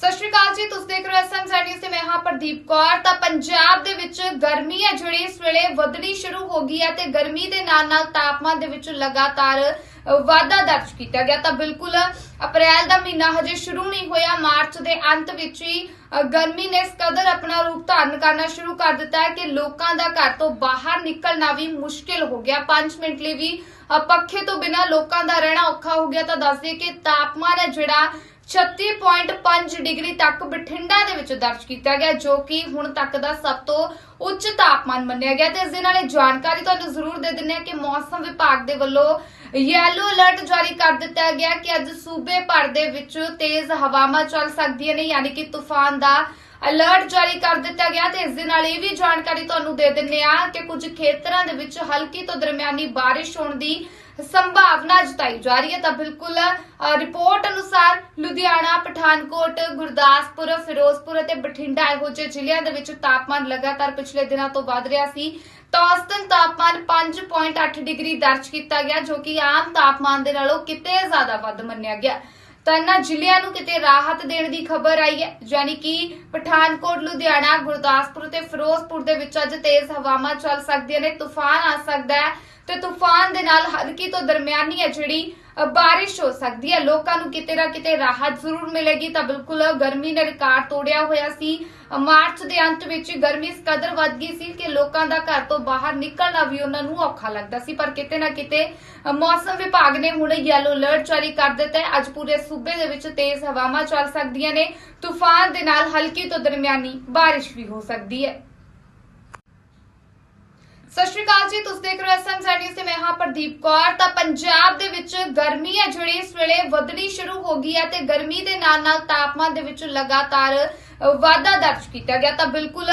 ਸਤਿ ਸ਼੍ਰੀ ਅਕਾਲ ਜੀ, ਤੁਸੀਂ ਦੇਖ ਰਹੇ ਹੋ ਐਸਐਮ ਨਿਊਜ਼ ਤੇ ਮੈਂ ਹਾਂ ਪ੍ਰਦੀਪ ਕੌਰ। ਤਾਂ ਪੰਜਾਬ ਦੇ ਵਿੱਚ ਗਰਮੀ ਹੈ ਜਿਹੜੀ, ਇਸ ਵੇਲੇ ਵਧਣੀ ਸ਼ੁਰੂ ਹੋ ਗਈ ਹੈ ਤੇ ਗਰਮੀ ਦੇ ਨਾਲ ਨਾਲ ਤਾਪਮਾਨ ਦੇ ਵਿੱਚ ਲਗਾਤਾਰ ਵਾਧਾ ਦਰਜ ਕੀਤਾ ਗਿਆ। ਤਾਂ ਬਿਲਕੁਲ ਅਪ੍ਰੈਲ ਦਾ ਮਹੀਨਾ ਹਜੇ ਸ਼ੁਰੂ ਨਹੀਂ ਹੋਇਆ। ਮਾਰਚ ਦੇ ਅੰਤ ਵਿੱਚ ਹੀ ਗਰਮੀ ਨੇ ਇਸ ਕਦਰ ਆਪਣਾ ਰੂਪ ਧਾਰਨ ਕਰਨਾ ਸ਼ੁਰੂ ਕਰ ਦਿੱਤਾ ਹੈ ਕਿ ਲੋਕਾਂ ਦਾ ਘਰ ਤੋਂ ਬਾਹਰ ਨਿਕਲਣਾ ਵੀ ਮੁਸ਼ਕਿਲ ਹੋ ਗਿਆ। 5 ਮਿੰਟ ਲਈ ਵੀ ਪੱਖੇ ਤੋਂ ਬਿਨਾਂ ਲੋਕਾਂ ਦਾ ਰਹਿਣਾ ਔਖਾ ਹੋ ਗਿਆ। ਤਾਂ ਦੱਸ ਦਈਏ ਕਿ ਤਾਪਮਾਨ ਹੈ ਜਿਹੜਾ 36.5 ਡਿਗਰੀ ਤੱਕ ਬਠਿੰਡਾ ਦੇ ਵਿੱਚ ਦਰਜ ਕੀਤਾ ਗਿਆ, ਜੋ ਕਿ ਹੁਣ ਤੱਕ ਦਾ ਸਭ ਤੋਂ ਉੱਚ ਤਾਪਮਾਨ ਮੰਨਿਆ ਗਿਆ। ਤੇ ਇਸ ਦੇ ਨਾਲ ਇਹ ਜਾਣਕਾਰੀ ਤੁਹਾਨੂੰ ਜ਼ਰੂਰ ਦੇ ਦਿੰਦੇ ਹਾਂ ਕਿ ਮੌਸਮ ਵਿਭਾਗ ਦੇ ਵੱਲੋਂ ਯੈਲੋ ਅਲਰਟ ਜਾਰੀ ਕਰ ਦਿੱਤਾ ਗਿਆ ਕਿ ਅੱਜ ਸੂਬੇ ਭਰ ਦੇ ਵਿੱਚ ਤੇਜ਼ ਹਵਾਵਾਂ ਚੱਲ ਸਕਦੀਆਂ ਨੇ, ਯਾਨੀ ਕਿ ਤੂਫਾਨ ਦਾ ਅਲਰਟ ਜਾਰੀ ਕਰ ਦਿੱਤਾ ਗਿਆ। ਤੇ ਇਸ ਦੇ ਨਾਲ ਇਹ ਵੀ ਜਾਣਕਾਰੀ ਤੁਹਾਨੂੰ ਦੇ ਦਿੰਦੇ ਆ ਕਿ ਕੁਝ ਖੇਤਰਾਂ ਦੇ ਵਿੱਚ ਹਲਕੀ ਤੋਂ ਦਰਮਿਆਨੀ ਬਾਰਿਸ਼ ਹੋਣ ਦੀ ਸੰਭਾਵਨਾ ਜਤਾਈ ਜਾ ਰਹੀ ਹੈ ਤਾਂ ਬਿਲਕੁਲ ਰਿਪੋਰਟ ਅਨੁਸਾਰ ਲੁਧਿਆਣਾ, ਪਠਾਨਕੋਟ, ਗੁਰਦਾਸਪੁਰ, ਫਿਰੋਜ਼ਪੁਰ ਅਤੇ ਬਠਿੰਡਾ ਇਹੋ ਜਿਹੇ ਜ਼ਿਲ੍ਹਿਆਂ ਦੇ ਵਿੱਚ ਤਾਪਮਾਨ ਲਗਾਤਾਰ ਪਿਛਲੇ ਦਿਨਾਂ ਤੋਂ ਵਧ ਰਿਹਾ ਸੀ। ਤਾਂ ਔਸਤਨ ਤਾਪਮਾਨ 5.8 ਡਿਗਰੀ ਦਰਜ ਕੀਤਾ ਗਿਆ, ਜੋ ਕਿ ਆਮ ਤਾਪਮਾਨ ਦੇ ਨਾਲੋਂ ਕਿਤੇ ਜ਼ਿਆਦਾ ਵੱਧ ਮੰਨਿਆ ਗਿਆ। ਤਾਂ ਇਹਨਾਂ ਜ਼ਿਲ੍ਹਿਆਂ ਨੂੰ ਕਿਤੇ ਰਾਹਤ ਦੇਣ ਦੀ ਖਬਰ ਆਈ ਹੈ, ਯਾਨੀ ਕਿ ਪਠਾਨਕੋਟ, ਲੁਧਿਆਣਾ, ਗੁਰਦਾਸਪੁਰ ਤੇ ਫਿਰੋਜ਼ਪੁਰ ਦੇ ਵਿੱਚ ਅੱਜ ਤੇਜ਼ ਹਵਾਵਾਂ ਚੱਲ ਸਕਦੀਆਂ ਨੇ, ਤੂਫਾਨ ਆ ਸਕਦਾ ਹੈ। ਤੇ ਤੂਫਾਨ ਦੇ ਨਾਲ ਹਲਕੀ ਤੋਂ ਦਰਮਿਆਨੀ ਹੈ ਜਿਹੜੀ ਬਾਰਿਸ਼ ਹੋ ਸਕਦੀ ਹੈ। ਲੋਕਾਂ ਨੂੰ ਕਿਤੇ ਨਾ ਕਿਤੇ ਰਾਹਤ ਜ਼ਰੂਰ ਮਿਲੇਗੀ। ਤਾਂ ਬਿਲਕੁਲ ਗਰਮੀ ਨੇ ਰਿਕਾਰਡ ਤੋੜਿਆ ਹੋਇਆ ਸੀ। ਮਾਰਚ ਦੇ ਅੰਤ ਵਿੱਚ ਗਰਮੀ ਇਸ ਕਦਰ ਵੱਧ ਗਈ ਸੀ ਕਿ ਲੋਕਾਂ ਦਾ ਘਰ ਤੋਂ ਬਾਹਰ ਨਿਕਲਣਾ ਵੀ ਉਹਨਾਂ ਨੂੰ ਔਖਾ ਲੱਗਦਾ ਸੀ। ਪਰ ਕਿਤੇ ਨਾ ਕਿਤੇ ਮੌਸਮ ਵਿਭਾਗ ਨੇ ਹੁਣ ਯੈਲੋ ਅਲਰਟ ਜਾਰੀ ਕਰ ਦਿੱਤਾ ਹੈ। ਅੱਜ ਪੂਰੇ ਸੂਬੇ ਦੇ ਵਿੱਚ ਤੇਜ਼ ਹਵਾਵਾਂ ਚੱਲ ਸਕਦੀਆਂ ਨੇ। ਤੂਫਾਨ ਦੇ ਨਾਲ ਹਲਕੀ ਤੋਂ ਦਰਮਿਆਨੀ ਬਾਰਿਸ਼ ਵੀ ਹੋ ਸਕਦੀ ਹੈ। ਸਤਿ ਸ਼੍ਰੀ ਅਕਾਲ ਜੀ, ਤੁਸੀਂ ਦੇਖ ਰਹੇ ਹੋ ਐਸਐਮ ਨਿਊਜ਼ ਤੇ ਮੈਂ ਹਾਂ ਪ੍ਰਦੀਪ ਕੌਰ। ਤਾਂ ਪੰਜਾਬ ਦੇ ਵਿੱਚ ਗਰਮੀ ਹੈ ਜਿਹੜੀ, ਇਸ ਵੇਲੇ ਵਧਣੀ ਸ਼ੁਰੂ ਹੋ ਗਈ ਹੈ ਤੇ ਗਰਮੀ ਦੇ ਨਾਲ ਨਾਲ ਤਾਪਮਾਨ ਦੇ ਵਿੱਚ ਲਗਾਤਾਰ ਵਾਧਾ ਦਰਜ ਕੀਤਾ ਗਿਆ। ਤਾਂ ਬਿਲਕੁਲ,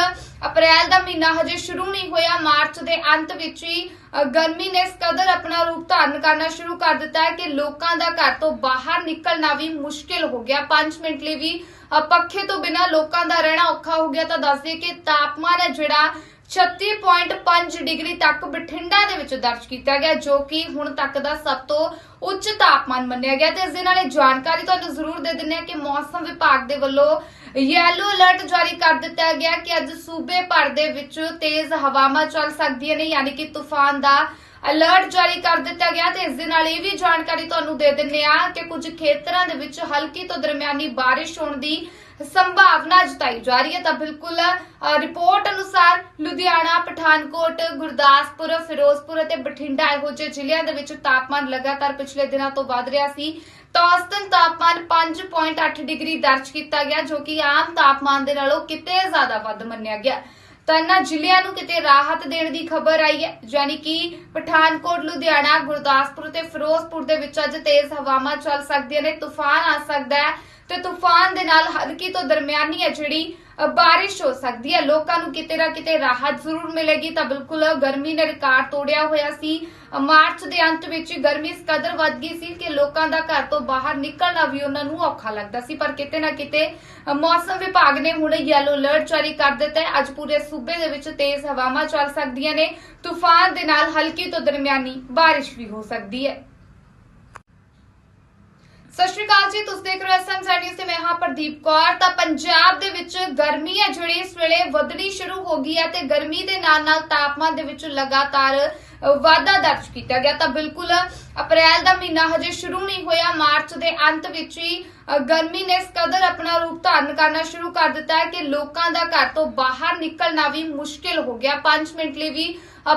ਅਪ੍ਰੈਲ ਦਾ ਮਹੀਨਾ ਹਜੇ ਸ਼ੁਰੂ ਨਹੀਂ ਹੋਇਆ। ਮਾਰਚ ਦੇ ਅੰਤ ਵਿੱਚ ਹੀ ਗਰਮੀ ਨੇ ਇਸ ਕਦਰ ਆਪਣਾ ਰੂਪ ਧਾਰਨ ਕਰਨਾ ਸ਼ੁਰੂ ਕਰ ਦਿੱਤਾ ਹੈ ਕਿ ਲੋਕਾਂ ਦਾ ਘਰ ਤੋਂ ਬਾਹਰ ਨਿਕਲਣਾ ਵੀ ਮੁਸ਼ਕਿਲ ਹੋ ਗਿਆ। 5 ਮਿੰਟ ਲਈ ਵੀ ਪੱਖੇ ਤੋਂ ਬਿਨਾਂ ਲੋਕਾਂ ਦਾ ਰਹਿਣਾ ਔਖਾ ਹੋ ਗਿਆ। ਤਾਂ ਦੱਸ ਕਿ ਤਾਪਮਾਨ ਹੈ ਜਿਹੜਾ 36.5 ਡਿਗਰੀ ਤੱਕ ਬਠਿੰਡਾ ਦੇ ਵਿੱਚ ਦਰਜ ਕੀਤਾ ਗਿਆ, ਜੋ ਕਿ ਹੁਣ ਤੱਕ ਦਾ ਸਭ ਤੋਂ ਉੱਚ ਤਾਪਮਾਨ ਮੰਨਿਆ ਗਿਆ। ਤੇ ਇਸ ਦੇ ਨਾਲ ਇਹ ਜਾਣਕਾਰੀ ਤੁਹਾਨੂੰ ਜ਼ਰੂਰ ਦੇ ਦਿੰਦੇ ਹਾਂ ਕਿ ਮੌਸਮ ਵਿਭਾਗ ਦੇ ਵੱਲੋਂ ਯੈਲੋ ਅਲਰਟ ਜਾਰੀ ਕਰ ਦਿੱਤਾ ਗਿਆ ਕਿ ਅੱਜ ਸੂਬੇ ਭਰ ਦੇ ਵਿੱਚ ਤੇਜ਼ ਹਵਾਵਾਂ ਚੱਲ ਸਕਦੀਆਂ ਨੇ, ਯਾਨੀ ਕਿ ਤੂਫਾਨ ਦਾ ਅਲਰਟ ਜਾਰੀ ਕਰ ਦਿੱਤਾ ਗਿਆ। ਤੇ ਇਸ ਦੇ ਨਾਲ ਇਹ ਵੀ ਜਾਣਕਾਰੀ ਤੁਹਾਨੂੰ ਦੇ ਦਿੰਦੇ ਆ ਕਿ ਕੁਝ ਖੇਤਰਾਂ ਦੇ ਵਿੱਚ ਹਲਕੀ ਤੋਂ ਦਰਮਿਆਨੀ ਬਾਰਿਸ਼ ਹੋਣ ਦੀ ਸੰਭਾਵਨਾ ਜਤਾਈ ਜਾ ਰਹੀ ਹੈ, ਤਾਂ ਬਿਲਕੁਲ ਰਿਪੋਰਟ ਅਨੁਸਾਰ ਲੁਧਿਆਣਾ, ਪਠਾਨਕੋਟ, ਗੁਰਦਾਸਪੁਰ, ਫਿਰੋਜ਼ਪੁਰ ਅਤੇ ਬਠਿੰਡਾ ਇਹੋ ਜਿਹੇ ਜ਼ਿਲ੍ਹਿਆਂ ਦੇ ਵਿੱਚ ਤਾਪਮਾਨ ਲਗਾਤਾਰ ਪਿਛਲੇ ਦਿਨਾਂ ਤੋਂ ਵਧ ਰਿਹਾ ਸੀ। ਤਾਂ ਔਸਤਨ ਤਾਪਮਾਨ 5.8 ਡਿਗਰੀ ਦਰਜ ਕੀਤਾ ਗਿਆ, ਜੋ ਕਿ ਆਮ ਤਾਪਮਾਨ ਦੇ ਨਾਲੋਂ ਕਿਤੇ ਜ਼ਿਆਦਾ ਵੱਧ ਮੰਨਿਆ ਗਿਆ। ਤਾਂ ਇਹਨਾਂ ਜ਼ਿਲ੍ਹਿਆਂ ਨੂੰ ਕਿਤੇ ਰਾਹਤ ਦੇਣ ਦੀ ਖਬਰ ਆਈ ਹੈ, ਯਾਨੀ ਕਿ ਪਠਾਨਕੋਟ, ਲੁਧਿਆਣਾ, ਗੁਰਦਾਸਪੁਰ ਤੇ ਫਿਰੋਜ਼ਪੁਰ ਦੇ ਵਿੱਚ ਅੱਜ ਤੇਜ਼ ਹਵਾਵਾਂ ਚੱਲ ਸਕਦੀਆਂ ਨੇ, ਤੂਫਾਨ ਆ ਸਕਦਾ ਹੈ। ਤੇ ਤੂਫਾਨ ਦੇ ਨਾਲ ਹਲਕੀ ਤੋਂ ਦਰਮਿਆਨੀ ਹੈ ਜਿਹੜੀ ਬਾਰਿਸ਼ ਹੋ ਸਕਦੀ ਹੈ। ਲੋਕਾਂ ਨੂੰ ਕਿਤੇ ਨਾ ਕਿਤੇ ਰਾਹਤ ਜ਼ਰੂਰ ਮਿਲੇਗੀ। ਤਾਂ ਬਿਲਕੁਲ ਗਰਮੀ ਨੇ ਰਿਕਾਰਡ ਤੋੜਿਆ ਹੋਇਆ ਸੀ। ਮਾਰਚ ਦੇ ਅੰਤ ਵਿੱਚ ਗਰਮੀ ਇਸ ਕਦਰ ਵੱਧ ਗਈ ਸੀ ਕਿ ਲੋਕਾਂ ਦਾ ਘਰ ਤੋਂ ਬਾਹਰ ਨਿਕਲਣਾ ਵੀ ਉਹਨਾਂ ਨੂੰ ਔਖਾ ਲੱਗਦਾ ਸੀ। ਪਰ ਕਿਤੇ ਨਾ ਕਿਤੇ ਮੌਸਮ ਵਿਭਾਗ ਨੇ ਹੁਣ ਯੈਲੋ ਅਲਰਟ ਜਾਰੀ ਕਰ ਦਿੱਤਾ ਹੈ। ਅੱਜ ਪੂਰੇ ਸੂਬੇ ਦੇ ਵਿੱਚ ਤੇਜ਼ ਹਵਾਵਾਂ ਚੱਲ ਸਕਦੀਆਂ ਨੇ। ਤੂਫਾਨ ਦੇ ਨਾਲ ਹਲਕੀ ਤੋਂ ਦਰਮਿਆਨੀ ਬਾਰਿਸ਼ ਵੀ ਹੋ ਸਕਦੀ ਹੈ। ਸਤਿ ਸ਼੍ਰੀ ਅਕਾਲ ਜੀ, ਤੁਸੀਂ ਦੇਖ ਰਹੇ ਹੋ ਐਸਐਮ ਨਿਊਜ਼ ਤੇ ਮੈਂ ਹਾਂ ਪ੍ਰਦੀਪ ਕੌਰ। ਤਾਂ ਪੰਜਾਬ ਦੇ ਵਿੱਚ ਗਰਮੀ ਹੈ ਜਿਹੜੀ, ਇਸ ਵੇਲੇ ਵਧਣੀ ਸ਼ੁਰੂ ਹੋ ਗਈ ਹੈ ਤੇ ਗਰਮੀ ਦੇ ਨਾਲ ਨਾਲ ਤਾਪਮਾਨ ਦੇ ਵਿੱਚ ਲਗਾਤਾਰ ਵਾਧਾ ਦਰਜ ਕੀਤਾ ਗਿਆ। ਤਾਂ ਬਿਲਕੁਲ, ਅਪ੍ਰੈਲ ਦਾ ਮਹੀਨਾ ਹਜੇ ਸ਼ੁਰੂ ਨਹੀਂ ਹੋਇਆ। ਮਾਰਚ ਦੇ ਅੰਤ ਵਿੱਚ ਹੀ ਗਰਮੀ ਨੇ ਇਸ ਕਦਰ ਆਪਣਾ ਰੂਪ ਧਾਰਨ ਕਰਨਾ ਸ਼ੁਰੂ ਕਰ ਦਿੱਤਾ ਹੈ ਕਿ ਲੋਕਾਂ ਦਾ ਘਰ ਤੋਂ ਬਾਹਰ ਨਿਕਲਣਾ ਵੀ ਮੁਸ਼ਕਿਲ ਹੋ ਗਿਆ। 5 ਮਿੰਟ ਲਈ ਵੀ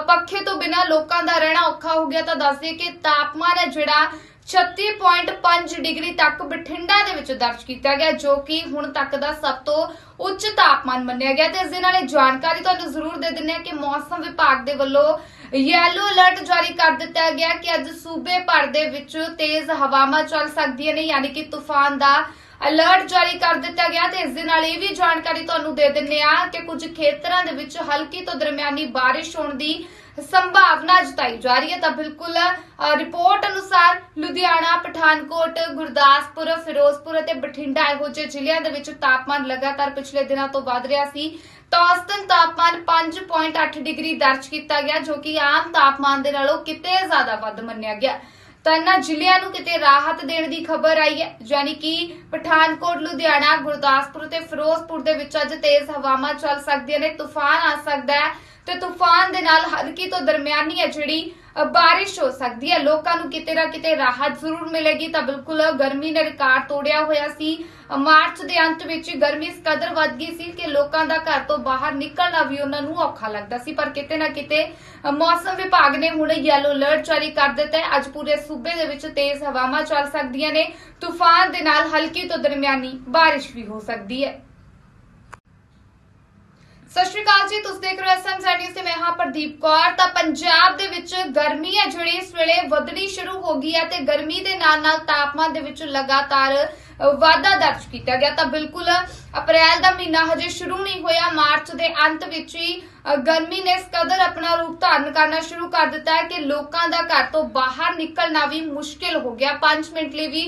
ਪੱਖੇ ਤੋਂ ਬਿਨਾਂ ਲੋਕਾਂ ਦਾ ਰਹਿਣਾ ਔਖਾ ਹੋ ਗਿਆ। ਤਾਂ ਦੱਸ ਕਿ ਤਾਪਮਾਨ ਹੈ ਜਿਹੜਾ 36.5 ਡਿਗਰੀ ਤੱਕ ਬਠਿੰਡਾ ਦੇ ਵਿੱਚ ਦਰਜ ਕੀਤਾ ਗਿਆ, ਜੋ ਕਿ ਹੁਣ ਤੱਕ ਦਾ ਸਭ ਤੋਂ ਉੱਚ ਤਾਪਮਾਨ ਮੰਨਿਆ ਗਿਆ। ਤੇ ਇਸ ਦੇ ਨਾਲ ਇਹ ਜਾਣਕਾਰੀ ਤੁਹਾਨੂੰ ਜ਼ਰੂਰ ਦੇ ਦਿੰਦੇ ਹਾਂ ਕਿ ਮੌਸਮ ਵਿਭਾਗ ਦੇ ਵੱਲੋਂ ਯੈਲੋ ਅਲਰਟ ਜਾਰੀ ਕਰ ਦਿੱਤਾ ਗਿਆ ਕਿ ਅੱਜ ਸੂਬੇ ਭਰ ਦੇ ਵਿੱਚ ਤੇਜ਼ ਹਵਾਵਾਂ ਚੱਲ ਸਕਦੀਆਂ ਨੇ, ਯਾਨੀ ਕਿ ਤੂਫਾਨ ਦਾ ਅਲਰਟ ਜਾਰੀ ਕਰ ਦਿੱਤਾ ਗਿਆ। ਤੇ ਇਸ ਦੇ ਨਾਲ ਇਹ ਵੀ ਜਾਣਕਾਰੀ ਤੁਹਾਨੂੰ ਦੇ ਦਿੰਦੇ ਆ ਕਿ ਕੁਝ ਖੇਤਰਾਂ ਦੇ ਵਿੱਚ ਹਲਕੀ ਤੋਂ ਦਰਮਿਆਨੀ ਬਾਰਿਸ਼ ਹੋਣ ਦੀ ਸੰਭਾਵਨਾ ਜਤਾਈ ਜਾ ਰਹੀ ਹੈ ਤਾਂ ਬਿਲਕੁਲ ਰਿਪੋਰਟ ਅਨੁਸਾਰ ਲੁਧਿਆਣਾ, ਪਠਾਨਕੋਟ, ਗੁਰਦਾਸਪੁਰ, ਫਿਰੋਜ਼ਪੁਰ ਅਤੇ ਬਠਿੰਡਾ ਇਹੋ ਜਿਹੇ ਜ਼ਿਲ੍ਹਿਆਂ ਦੇ ਵਿੱਚ ਤਾਪਮਾਨ ਲਗਾਤਾਰ ਪਿਛਲੇ ਦਿਨਾਂ ਤੋਂ ਵਧ ਰਿਹਾ ਸੀ। ਤਾਂ ਔਸਤਨ ਤਾਪਮਾਨ 5.8 ਡਿਗਰੀ ਦਰਜ ਕੀਤਾ ਗਿਆ, ਜੋ ਕਿ ਆਮ ਤਾਪਮਾਨ ਦੇ ਨਾਲੋਂ ਕਿਤੇ ਜ਼ਿਆਦਾ ਵੱਧ ਮੰਨਿਆ ਗਿਆ। ਤਾਂ ਇਹਨਾਂ ਜ਼ਿਲ੍ਹਿਆਂ ਨੂੰ ਕਿਤੇ ਰਾਹਤ ਦੇਣ ਦੀ ਖਬਰ ਆਈ ਹੈ, ਯਾਨੀ ਕਿ ਪਠਾਨਕੋਟ, ਲੁਧਿਆਣਾ, ਗੁਰਦਾਸਪੁਰ ਤੇ ਫਿਰੋਜ਼ਪੁਰ ਦੇ ਵਿੱਚ ਅੱਜ ਤੇਜ਼ ਹਵਾਵਾਂ ਚੱਲ ਸਕਦੀਆਂ ਨੇ, ਤੂਫਾਨ ਆ ਸਕਦਾ ਹੈ। ਤੇ ਤੂਫਾਨ ਦੇ ਨਾਲ ਹਲਕੀ ਤੋਂ ਦਰਮਿਆਨੀ ਹੈ ਜਿਹੜੀ ਬਾਰਿਸ਼ ਹੋ ਸਕਦੀ ਹੈ। ਲੋਕਾਂ ਨੂੰ ਕਿਤੇ ਨਾ ਕਿਤੇ ਰਾਹਤ ਜ਼ਰੂਰ ਮਿਲੇਗੀ। ਤਾਂ ਬਿਲਕੁਲ ਗਰਮੀ ਨੇ ਰਿਕਾਰਡ ਤੋੜਿਆ ਹੋਇਆ ਸੀ। ਮਾਰਚ ਦੇ ਅੰਤ ਵਿੱਚ ਗਰਮੀ ਇਸ ਕਦਰ ਵੱਧ ਗਈ ਸੀ ਕਿ ਲੋਕਾਂ ਦਾ ਘਰ ਤੋਂ ਬਾਹਰ ਨਿਕਲਣਾ ਵੀ ਉਹਨਾਂ ਨੂੰ ਔਖਾ ਲੱਗਦਾ ਸੀ। ਪਰ ਕਿਤੇ ਨਾ ਕਿਤੇ ਮੌਸਮ ਵਿਭਾਗ ਨੇ ਹੁਣ ਯੈਲੋ ਅਲਰਟ ਜਾਰੀ ਕਰ ਦਿੱਤਾ ਹੈ। ਅੱਜ ਪੂਰੇ ਸੂਬੇ ਦੇ ਵਿੱਚ ਤੇਜ਼ ਹਵਾਵਾਂ ਚੱਲ ਸਕਦੀਆਂ ਨੇ। ਤੂਫਾਨ ਦੇ ਨਾਲ ਹਲਕੀ ਤੋਂ ਦਰਮਿਆਨੀ ਬਾਰਿਸ਼ ਵੀ ਹੋ ਸਕਦੀ ਹੈ। ਸਤਿ ਸ਼੍ਰੀ ਅਕਾਲ ਜੀ, ਤੁਸੀਂ ਦੇਖ ਰਹੇ ਹੋ ਐਸਐਮ ਨਿਊਜ਼ ਤੇ ਮੈਂ ਹਾਂ ਪ੍ਰਦੀਪ ਕੌਰ। ਤਾਂ ਪੰਜਾਬ ਦੇ ਵਿੱਚ ਗਰਮੀ ਹੈ ਜਿਹੜੀ, ਇਸ ਵੇਲੇ ਵਧਣੀ ਸ਼ੁਰੂ ਹੋ ਗਈ ਹੈ ਤੇ ਗਰਮੀ ਦੇ ਨਾਲ ਨਾਲ ਤਾਪਮਾਨ ਦੇ ਵਿੱਚ ਲਗਾਤਾਰ ਵਾਧਾ ਦਰਜ ਕੀਤਾ ਗਿਆ। ਤਾਂ ਬਿਲਕੁਲ, ਅਪ੍ਰੈਲ ਦਾ ਮਹੀਨਾ ਹਜੇ ਸ਼ੁਰੂ ਨਹੀਂ ਹੋਇਆ। ਮਾਰਚ ਦੇ ਅੰਤ ਵਿੱਚ ਹੀ ਗਰਮੀ ਨੇ ਇਸ ਕਦਰ ਆਪਣਾ ਰੂਪ ਧਾਰਨ ਕਰਨਾ ਸ਼ੁਰੂ ਕਰ ਦਿੱਤਾ ਹੈ ਕਿ ਲੋਕਾਂ ਦਾ ਘਰ ਤੋਂ ਬਾਹਰ ਨਿਕਲਣਾ ਵੀ ਮੁਸ਼ਕਿਲ ਹੋ ਗਿਆ। 5 ਮਿੰਟ ਲਈ ਵੀ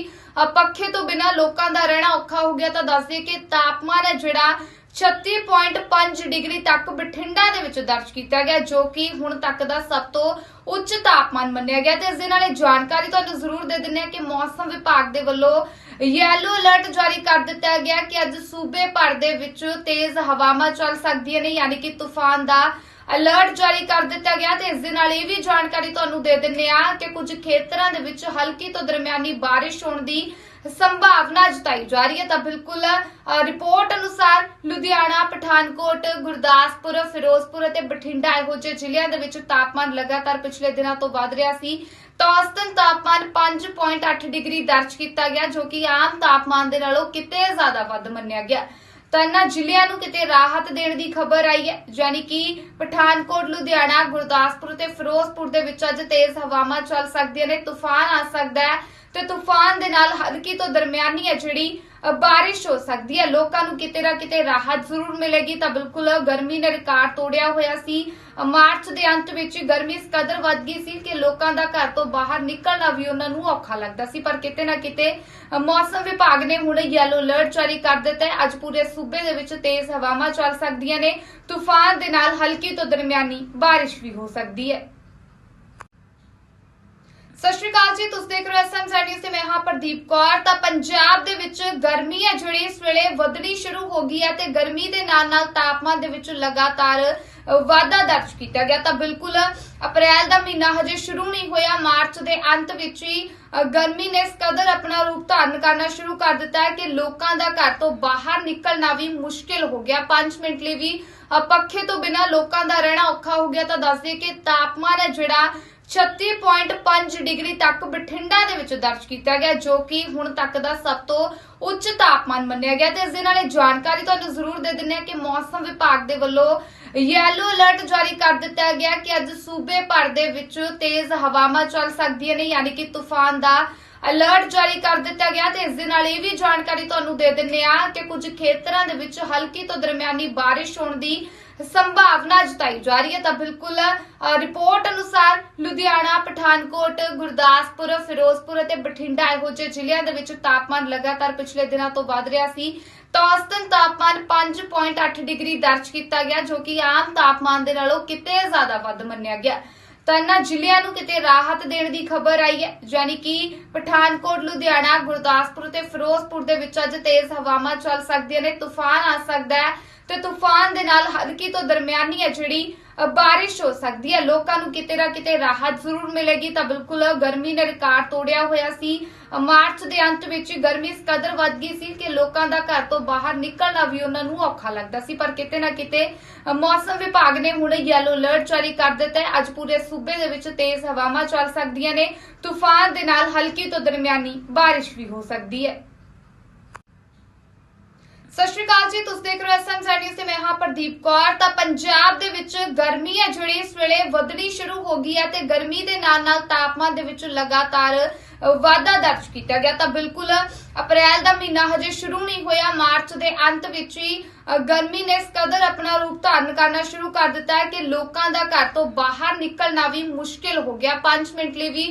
ਪੱਖੇ ਤੋਂ ਬਿਨਾਂ ਲੋਕਾਂ ਦਾ ਰਹਿਣਾ ਔਖਾ ਹੋ ਗਿਆ। ਤਾਂ ਦੱਸ ਦਈਏ ਕਿ ਤਾਪਮਾਨ ਹੈ ਜਿਹੜਾ 36.5 ਡਿਗਰੀ ਤੱਕ ਬਠਿੰਡਾ ਦੇ ਵਿੱਚ ਦਰਜ ਕੀਤਾ ਗਿਆ, ਜੋ ਕਿ ਹੁਣ ਤੱਕ ਦਾ ਸਭ ਤੋਂ ਉੱਚ ਤਾਪਮਾਨ ਮੰਨਿਆ ਗਿਆ। ਤੇ ਇਸ ਦੇ ਨਾਲ ਇਹ ਜਾਣਕਾਰੀ ਤੁਹਾਨੂੰ ਜ਼ਰੂਰ ਦੇ ਦਿੰਦੇ ਹਾਂ ਕਿ ਮੌਸਮ ਵਿਭਾਗ ਦੇ ਵੱਲੋਂ ਯੈਲੋ ਅਲਰਟ ਜਾਰੀ ਕਰ ਦਿੱਤਾ ਗਿਆ ਕਿ ਅੱਜ ਸੂਬੇ ਭਰ ਦੇ ਵਿੱਚ ਤੇਜ਼ ਹਵਾਵਾਂ ਚੱਲ ਸਕਦੀਆਂ ਨੇ, ਯਾਨੀ ਕਿ ਤੂਫਾਨ ਦਾ ਅਲਰਟ ਜਾਰੀ ਕਰ ਦਿੱਤਾ ਗਿਆ। ਤੇ ਇਸ ਦੇ ਨਾਲ ਇਹ ਵੀ ਜਾਣਕਾਰੀ ਤੁਹਾਨੂੰ ਦੇ ਦਿੰਦੇ ਆ ਕਿ ਕੁਝ ਖੇਤਰਾਂ ਦੇ ਵਿੱਚ ਹਲਕੀ ਤੋਂ ਦਰਮਿਆਨੀ ਬਾਰਿਸ਼ ਹੋਣ ਦੀ ਸੰਭਾਵਨਾ ਜਤਾਈ ਜਾ ਰਹੀ ਹੈ ਤਾਂ ਬਿਲਕੁਲ ਰਿਪੋਰਟ ਅਨੁਸਾਰ ਲੁਧਿਆਣਾ, ਪਠਾਨਕੋਟ, ਗੁਰਦਾਸਪੁਰ, ਫਿਰੋਜ਼ਪੁਰ ਅਤੇ ਬਠਿੰਡਾ ਇਹੋ ਜਿਹੇ ਜ਼ਿਲ੍ਹਿਆਂ ਦੇ ਵਿੱਚ ਤਾਪਮਾਨ ਲਗਾਤਾਰ ਪਿਛਲੇ ਦਿਨਾਂ ਤੋਂ ਵਧ ਰਿਹਾ ਸੀ। ਤਾਂ ਔਸਤਨ ਤਾਪਮਾਨ 5.8 ਡਿਗਰੀ ਦਰਜ ਕੀਤਾ ਗਿਆ, ਜੋ ਕਿ ਆਮ ਤਾਪਮਾਨ ਦੇ ਨਾਲੋਂ ਕਿਤੇ ਜ਼ਿਆਦਾ ਵੱਧ ਮੰਨਿਆ ਗਿਆ। ਤਾਂ ਇਹਨਾਂ ਜ਼ਿਲ੍ਹਿਆਂ ਨੂੰ ਕਿਤੇ ਰਾਹਤ ਦੇਣ ਦੀ ਖਬਰ ਆਈ ਹੈ, ਯਾਨੀ ਕਿ ਪਠਾਨਕੋਟ, ਲੁਧਿਆਣਾ, ਗੁਰਦਾਸਪੁਰ ਤੇ ਫਿਰੋਜ਼ਪੁਰ ਦੇ ਵਿੱਚ ਅੱਜ ਤੇਜ਼ ਹਵਾਵਾਂ ਚੱਲ ਸਕਦੀਆਂ ਨੇ, ਤੂਫਾਨ ਆ ਸਕਦਾ ਹੈ। ਤੇ ਤੂਫਾਨ ਦੇ ਨਾਲ ਹਲਕੀ ਤੋਂ ਦਰਮਿਆਨੀ ਹੈ ਜਿਹੜੀ ਬਾਰਿਸ਼ ਹੋ ਸਕਦੀ ਹੈ। ਲੋਕਾਂ ਨੂੰ ਕਿਤੇ ਨਾ ਕਿਤੇ ਰਾਹਤ ਜ਼ਰੂਰ ਮਿਲੇਗੀ। ਤਾਂ ਬਿਲਕੁਲ ਗਰਮੀ ਨੇ ਰਿਕਾਰਡ ਤੋੜਿਆ ਹੋਇਆ ਸੀ। ਮਾਰਚ ਦੇ ਅੰਤ ਵਿੱਚ ਗਰਮੀ ਇਸ ਕਦਰ ਵੱਧ ਗਈ ਸੀ ਕਿ ਲੋਕਾਂ ਦਾ ਘਰ ਤੋਂ ਬਾਹਰ ਨਿਕਲਣਾ ਵੀ ਉਹਨਾਂ ਨੂੰ ਔਖਾ ਲੱਗਦਾ ਸੀ। ਪਰ ਕਿਤੇ ਨਾ ਕਿਤੇ ਮੌਸਮ ਵਿਭਾਗ ਨੇ ਹੁਣ ਯੈਲੋ ਅਲਰਟ ਜਾਰੀ ਕਰ ਦਿੱਤਾ ਹੈ। ਅੱਜ ਪੂਰੇ ਸੂਬੇ ਦੇ ਵਿੱਚ ਤੇਜ਼ ਹਵਾਵਾਂ ਚੱਲ ਸਕਦੀਆਂ ਨੇ। ਤੂਫਾਨ ਦੇ ਨਾਲ ਹਲਕੀ ਤੋਂ ਦਰਮਿਆਨੀ ਬਾਰਿਸ਼ ਵੀ ਹੋ ਸਕਦੀ ਹੈ। ਸਤਿ ਸ਼੍ਰੀ ਅਕਾਲ ਜੀ, ਤੁਸੀਂ ਦੇਖ ਰਹੇ ਹੋ ਐਸਐਮ ਨਿਊਜ਼ ਤੇ ਮੈਂ ਹਾਂ ਪ੍ਰਦੀਪ ਕੌਰ। ਤਾਂ ਪੰਜਾਬ ਦੇ ਵਿੱਚ ਗਰਮੀ ਹੈ ਜਿਹੜੀ, ਇਸ ਵੇਲੇ ਵਧਣੀ ਸ਼ੁਰੂ ਹੋ ਗਈ ਹੈ ਤੇ ਗਰਮੀ ਦੇ ਨਾਲ ਨਾਲ ਤਾਪਮਾਨ ਦੇ ਵਿੱਚ ਲਗਾਤਾਰ ਵਾਧਾ ਦਰਜ ਕੀਤਾ ਗਿਆ। ਤਾਂ ਬਿਲਕੁਲ ਅਪ੍ਰੈਲ ਦਾ ਮਹੀਨਾ ਹਜੇ ਸ਼ੁਰੂ ਨਹੀਂ ਹੋਇਆ। ਮਾਰਚ ਦੇ ਅੰਤ ਵਿੱਚ ਹੀ ਗਰਮੀ ਨੇ ਇਸ ਕਦਰ ਆਪਣਾ ਰੂਪ ਧਾਰਨ ਕਰਨਾ ਸ਼ੁਰੂ ਕਰ ਦਿੱਤਾ ਹੈ ਕਿ ਲੋਕਾਂ ਦਾ ਘਰ ਤੋਂ ਬਾਹਰ ਨਿਕਲਣਾ ਵੀ ਮੁਸ਼ਕਿਲ ਹੋ ਗਿਆ। 5 ਮਿੰਟ ਲਈ ਵੀ ਪੱਖੇ ਤੋਂ ਬਿਨਾਂ ਲੋਕਾਂ ਦਾ ਰਹਿਣਾ ਔਖਾ ਹੋ ਗਿਆ। ਤਾਂ ਦੱਸ ਦਈਏ ਕਿ ਤਾਪਮਾਨ ਹੈ ਜਿਹੜਾ 36.5 ਡਿਗਰੀ ਤੱਕ ਬਠਿੰਡਾ ਦੇ ਵਿੱਚ ਦਰਜ ਕੀਤਾ ਗਿਆ, ਜੋ ਕਿ ਹੁਣ ਤੱਕ ਦਾ ਸਭ ਤੋਂ ਉੱਚ ਤਾਪਮਾਨ ਮੰਨਿਆ ਗਿਆ। ਤੇ ਇਸ ਦੇ ਨਾਲ ਇਹ ਜਾਣਕਾਰੀ ਤੁਹਾਨੂੰ ਜ਼ਰੂਰ ਦੇ ਦਿੰਦੇ ਹਾਂ ਕਿ ਮੌਸਮ ਵਿਭਾਗ ਦੇ ਵੱਲੋਂ ਯੈਲੋ ਅਲਰਟ ਜਾਰੀ ਕਰ ਦਿੱਤਾ ਗਿਆ ਕਿ ਅੱਜ ਸੂਬੇ ਭਰ ਦੇ ਵਿੱਚ ਤੇਜ਼ ਹਵਾਵਾਂ ਚੱਲ ਸਕਦੀਆਂ ਨੇ, ਯਾਨੀ ਕਿ ਤੂਫਾਨ ਦਾ ਅਲਰਟ ਜਾਰੀ ਕਰ ਦਿੱਤਾ ਗਿਆ। ਤੇ ਇਸ ਦੇ ਨਾਲ ਇਹ ਵੀ ਜਾਣਕਾਰੀ ਤੁਹਾਨੂੰ ਦੇ ਦਿੰਨੇ ਆ ਕਿ ਕੁਝ ਖੇਤਰਾਂ ਦੇ ਵਿੱਚ ਹਲਕੀ ਤੋਂ ਦਰਮਿਆਨੀ ਬਾਰਿਸ਼ ਹੋਣ ਦੀ ਸੰਭਾਵਨਾ ਜਤਾਈ ਜਾ ਰਹੀ ਹੈ ਤਾਂ ਬਿਲਕੁਲ ਰਿਪੋਰਟ ਅਨੁਸਾਰ ਲੁਧਿਆਣਾ, ਪਠਾਨਕੋਟ, ਗੁਰਦਾਸਪੁਰ, ਫਿਰੋਜ਼ਪੁਰ ਅਤੇ ਬਠਿੰਡਾ ਇਹੋ ਜਿਹੇ ਜ਼ਿਲ੍ਹਿਆਂ ਦੇ ਵਿੱਚ ਤਾਪਮਾਨ ਲਗਾਤਾਰ ਪਿਛਲੇ ਦਿਨਾਂ ਤੋਂ ਵਧ ਰਿਹਾ ਸੀ। ਤਾਂ ਔਸਤਨ ਤਾਪਮਾਨ 5.8 ਡਿਗਰੀ ਦਰਜ ਕੀਤਾ ਗਿਆ, ਜੋ ਕਿ ਆਮ ਤਾਪਮਾਨ ਦੇ ਨਾਲੋਂ ਕਿਤੇ ਜ਼ਿਆਦਾ ਵੱਧ ਮੰਨਿਆ ਗਿਆ। ਤਾਂ ਇਹਨਾਂ ਜ਼ਿਲ੍ਹਿਆਂ ਨੂੰ ਕਿਤੇ ਰਾਹਤ ਦੇਣ ਦੀ ਖਬਰ ਆਈ ਹੈ, ਯਾਨੀ ਕਿ ਪਠਾਨਕੋਟ, ਲੁਧਿਆਣਾ, ਗੁਰਦਾਸਪੁਰ ਤੇ ਫਿਰੋਜ਼ਪੁਰ ਦੇ ਵਿੱਚ ਅੱਜ ਤੇਜ਼ ਹਵਾਵਾਂ ਚੱਲ ਸਕਦੀਆਂ ਨੇ, ਤੂਫਾਨ ਆ ਸਕਦਾ ਹੈ। ਤੇ ਤੂਫਾਨ ਦੇ ਨਾਲ ਹਲਕੀ ਤੋਂ ਦਰਮਿਆਨੀ ਹੈ ਜਿਹੜੀ ਬਾਰਿਸ਼ ਹੋ ਸਕਦੀ ਹੈ। ਲੋਕਾਂ ਨੂੰ ਕਿਤੇ ਨਾ ਕਿਤੇ ਰਾਹਤ ਜ਼ਰੂਰ ਮਿਲੇਗੀ। ਤਾਂ ਬਿਲਕੁਲ ਗਰਮੀ ਨੇ ਰਿਕਾਰਡ ਤੋੜਿਆ ਹੋਇਆ ਸੀ। ਮਾਰਚ ਦੇ ਅੰਤ ਵਿੱਚ ਗਰਮੀ ਇਸ ਕਦਰ ਵੱਧ ਗਈ ਸੀ ਕਿ ਲੋਕਾਂ ਦਾ ਘਰ ਤੋਂ ਬਾਹਰ ਨਿਕਲਣਾ ਵੀ ਉਹਨਾਂ ਨੂੰ ਔਖਾ ਲੱਗਦਾ ਸੀ। ਪਰ ਕਿਤੇ ਨਾ ਕਿਤੇ ਮੌਸਮ ਵਿਭਾਗ ਨੇ ਹੁਣ ਯੈਲੋ ਅਲਰਟ ਜਾਰੀ ਕਰ ਦਿੱਤਾ ਹੈ। ਅੱਜ ਪੂਰੇ ਸੂਬੇ ਦੇ ਵਿੱਚ ਤੇਜ਼ ਹਵਾਵਾਂ ਚੱਲ ਸਕਦੀਆਂ ਨੇ। ਤੂਫਾਨ ਦੇ ਨਾਲ ਹਲਕੀ ਤੋਂ ਦਰਮਿਆਨੀ ਬਾਰਿਸ਼ ਵੀ ਹੋ ਸਕਦੀ ਹੈ। ਸਤਿ ਸ਼੍ਰੀ ਅਕਾਲ ਜੀ, ਤੁਸੀਂ ਦੇਖ ਰਹੇ ਹੋ ਐਸਐਮ ਨਿਊਜ਼ ਤੇ ਮੈਂ ਹਾਂ ਪ੍ਰਦੀਪ ਕੌਰ। ਤਾਂ ਪੰਜਾਬ ਦੇ ਵਿੱਚ ਗਰਮੀ ਹੈ ਜਿਹੜੀ, ਇਸ ਵੇਲੇ ਵਧਣੀ ਸ਼ੁਰੂ ਹੋ ਗਈ ਹੈ ਤੇ ਗਰਮੀ ਦੇ ਨਾਲ ਨਾਲ ਤਾਪਮਾਨ ਦੇ ਵਿੱਚ ਲਗਾਤਾਰ ਵਾਧਾ ਦਰਜ ਕੀਤਾ ਗਿਆ। ਤਾਂ ਬਿਲਕੁਲ, ਅਪ੍ਰੈਲ ਦਾ ਮਹੀਨਾ ਹਜੇ ਸ਼ੁਰੂ ਨਹੀਂ ਹੋਇਆ। ਮਾਰਚ ਦੇ ਅੰਤ ਵਿੱਚ ਹੀ ਗਰਮੀ ਨੇ ਇਸ ਕਦਰ ਆਪਣਾ ਰੂਪ ਧਾਰਨ ਕਰਨਾ ਸ਼ੁਰੂ ਕਰ ਦਿੱਤਾ ਹੈ ਕਿ ਲੋਕਾਂ ਦਾ ਘਰ ਤੋਂ ਬਾਹਰ ਨਿਕਲਣਾ ਵੀ ਮੁਸ਼ਕਿਲ ਹੋ ਗਿਆ। 5 ਮਿੰਟ ਲਈ ਵੀ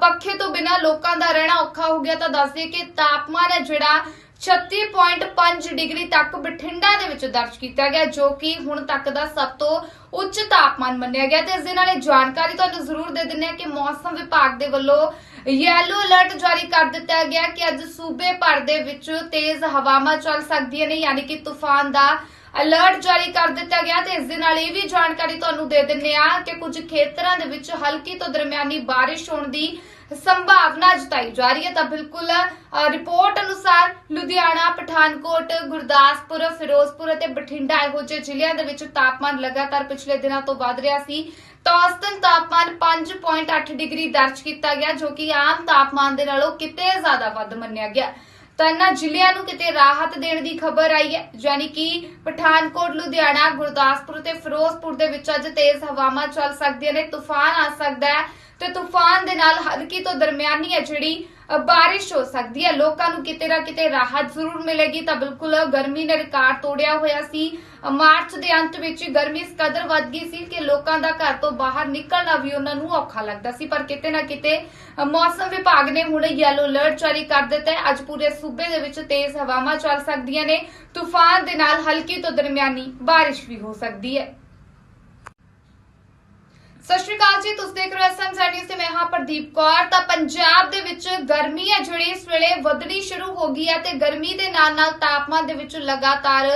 ਪੱਖੇ ਤੋਂ ਬਿਨਾਂ ਲੋਕਾਂ ਦਾ ਰਹਿਣਾ ਔਖਾ ਹੋ ਗਿਆ। ਤਾਂ ਦੱਸ ਦਈਏ ਕਿ ਤਾਪਮਾਨ ਹੈ ਜਿਹੜਾ 36.5 ਡਿਗਰੀ ਤੱਕ ਬਠਿੰਡਾ ਦੇ ਵਿੱਚ ਦਰਜ ਕੀਤਾ ਗਿਆ, ਜੋ ਕਿ ਹੁਣ ਤੱਕ ਦਾ ਸਭ ਤੋਂ ਉੱਚ ਤਾਪਮਾਨ ਮੰਨਿਆ ਗਿਆ। ਤੇ ਇਸ ਦੇ ਨਾਲ ਇਹ ਜਾਣਕਾਰੀ ਤੁਹਾਨੂੰ ਜ਼ਰੂਰ ਦੇ ਦਿੰਦੇ ਹਾਂ ਕਿ ਮੌਸਮ ਵਿਭਾਗ ਦੇ ਵੱਲੋਂ ਯੈਲੋ ਅਲਰਟ ਜਾਰੀ ਕਰ ਦਿੱਤਾ ਗਿਆ ਕਿ ਅੱਜ ਸੂਬੇ ਭਰ ਦੇ ਵਿੱਚ ਤੇਜ਼ ਹਵਾਵਾਂ ਚੱਲ ਸਕਦੀਆਂ ਨੇ, ਯਾਨੀ ਕਿ ਤੂਫਾਨ ਦਾ ਅਲਰਟ ਜਾਰੀ ਕਰ ਦਿੱਤਾ ਗਿਆ। ਤੇ ਇਸ ਦੇ ਨਾਲ ਇਹ ਵੀ ਜਾਣਕਾਰੀ ਤੁਹਾਨੂੰ ਦੇ ਦਿੰਨੇ ਆ ਕਿ ਕੁਝ ਖੇਤਰਾਂ ਦੇ ਵਿੱਚ ਹਲਕੀ ਤੋਂ ਦਰਮਿਆਨੀ ਬਾਰਿਸ਼ ਹੋਣ ਦੀ ਸੰਭਾਵਨਾ ਜਤਾਈ ਜਾ ਰਹੀ ਹੈ। ਤਾਂ ਬਿਲਕੁਲ ਰਿਪੋਰਟ ਅਨੁਸਾਰ ਲੁਧਿਆਣਾ, ਪਠਾਨਕੋਟ, ਗੁਰਦਾਸਪੁਰ, ਫਿਰੋਜ਼ਪੁਰ ਅਤੇ ਬਠਿੰਡਾ ਇਹੋ ਜਿਹੇ ਜ਼ਿਲ੍ਹਿਆਂ ਦੇ ਵਿੱਚ ਤਾਪਮਾਨ ਲਗਾਤਾਰ ਪਿਛਲੇ ਦਿਨਾਂ ਤੋਂ ਵਧ ਰਿਹਾ ਸੀ। ਤਾਂ ਔਸਤਨ ਤਾਪਮਾਨ 5.8 ਡਿਗਰੀ ਦਰਜ ਕੀਤਾ ਗਿਆ, ਜੋ ਕਿ ਆਮ ਤਾਪਮਾਨ ਦੇ ਨਾਲੋਂ ਕਿਤੇ ਜ਼ਿਆਦਾ ਵੱਧ ਮੰਨਿਆ ਗਿਆ। ਤਾਂ ਇਹਨਾਂ ਜ਼ਿਲ੍ਹਿਆਂ ਨੂੰ ਕਿਤੇ ਰਾਹਤ ਦੇਣ ਦੀ ਖਬਰ ਆਈ ਹੈ, ਯਾਨੀ ਕਿ ਪਠਾਨਕੋਟ, ਲੁਧਿਆਣਾ, ਗੁਰਦਾਸਪੁਰ ਤੇ ਫਿਰੋਜ਼ਪੁਰ ਦੇ ਵਿੱਚ ਅੱਜ ਤੇਜ਼ ਹਵਾਵਾਂ ਚੱਲ ਸਕਦੀਆਂ ਨੇ, ਤੂਫਾਨ ਆ ਸਕਦਾ ਹੈ। ਤੇ ਤੂਫਾਨ ਦੇ ਨਾਲ ਹਲਕੀ ਤੋਂ ਦਰਮਿਆਨੀ ਹੈ ਜਿਹੜੀ ਬਾਰਿਸ਼ ਹੋ ਸਕਦੀ ਹੈ। ਲੋਕਾਂ ਨੂੰ ਕਿਤੇ ਨਾ ਕਿਤੇ ਰਾਹਤ ਜ਼ਰੂਰ ਮਿਲੇਗੀ ਤਾਂ ਬਿਲਕੁਲ ਗਰਮੀ ਨੇ ਰਿਕਾਰਡ ਤੋੜਿਆ ਹੋਇਆ ਸੀ। ਮਾਰਚ ਦੇ ਅੰਤ ਵਿੱਚ ਗਰਮੀ ਇਸ ਕਦਰ ਵੱਧ ਗਈ ਸੀ ਕਿ ਲੋਕਾਂ ਦਾ ਘਰ ਤੋਂ ਬਾਹਰ ਨਿਕਲਣਾ ਵੀ ਉਹਨਾਂ ਨੂੰ ਔਖਾ ਲੱਗਦਾ ਸੀ। ਪਰ ਕਿਤੇ ਨਾ ਕਿਤੇ ਮੌਸਮ ਵਿਭਾਗ ਨੇ ਹੁਣ ਯੈਲੋ ਅਲਰਟ ਜਾਰੀ ਕਰ ਦਿੱਤਾ ਹੈ। ਅੱਜ ਪੂਰੇ ਸੂਬੇ ਦੇ ਵਿੱਚ ਤੇਜ਼ ਹਵਾਵਾਂ ਚੱਲ ਸਕਦੀਆਂ ਨੇ। ਤੂਫਾਨ ਦੇ ਨਾਲ ਹਲਕੀ ਤੋਂ ਦਰਮਿਆਨੀ ਬਾਰਿਸ਼ ਵੀ ਹੋ ਸਕਦੀ ਹੈ। ਸਤਿ ਸ਼੍ਰੀ ਅਕਾਲ ਜੀ, ਤੁਸੀਂ ਦੇਖ ਰਹੇ ਹੋ ਐਸਐਮ ਨਿਊਜ਼ ਤੇ ਮੈਂ ਹਾਂ ਪ੍ਰਦੀਪ ਕੌਰ। ਤਾਂ ਪੰਜਾਬ ਦੇ ਵਿੱਚ ਗਰਮੀ ਹੈ ਜਿਹੜੀ, ਇਸ ਵੇਲੇ ਵਧਣੀ ਸ਼ੁਰੂ ਹੋ ਗਈ ਹੈ ਤੇ ਗਰਮੀ ਦੇ ਨਾਲ ਨਾਲ ਤਾਪਮਾਨ ਦੇ ਵਿੱਚ ਲਗਾਤਾਰ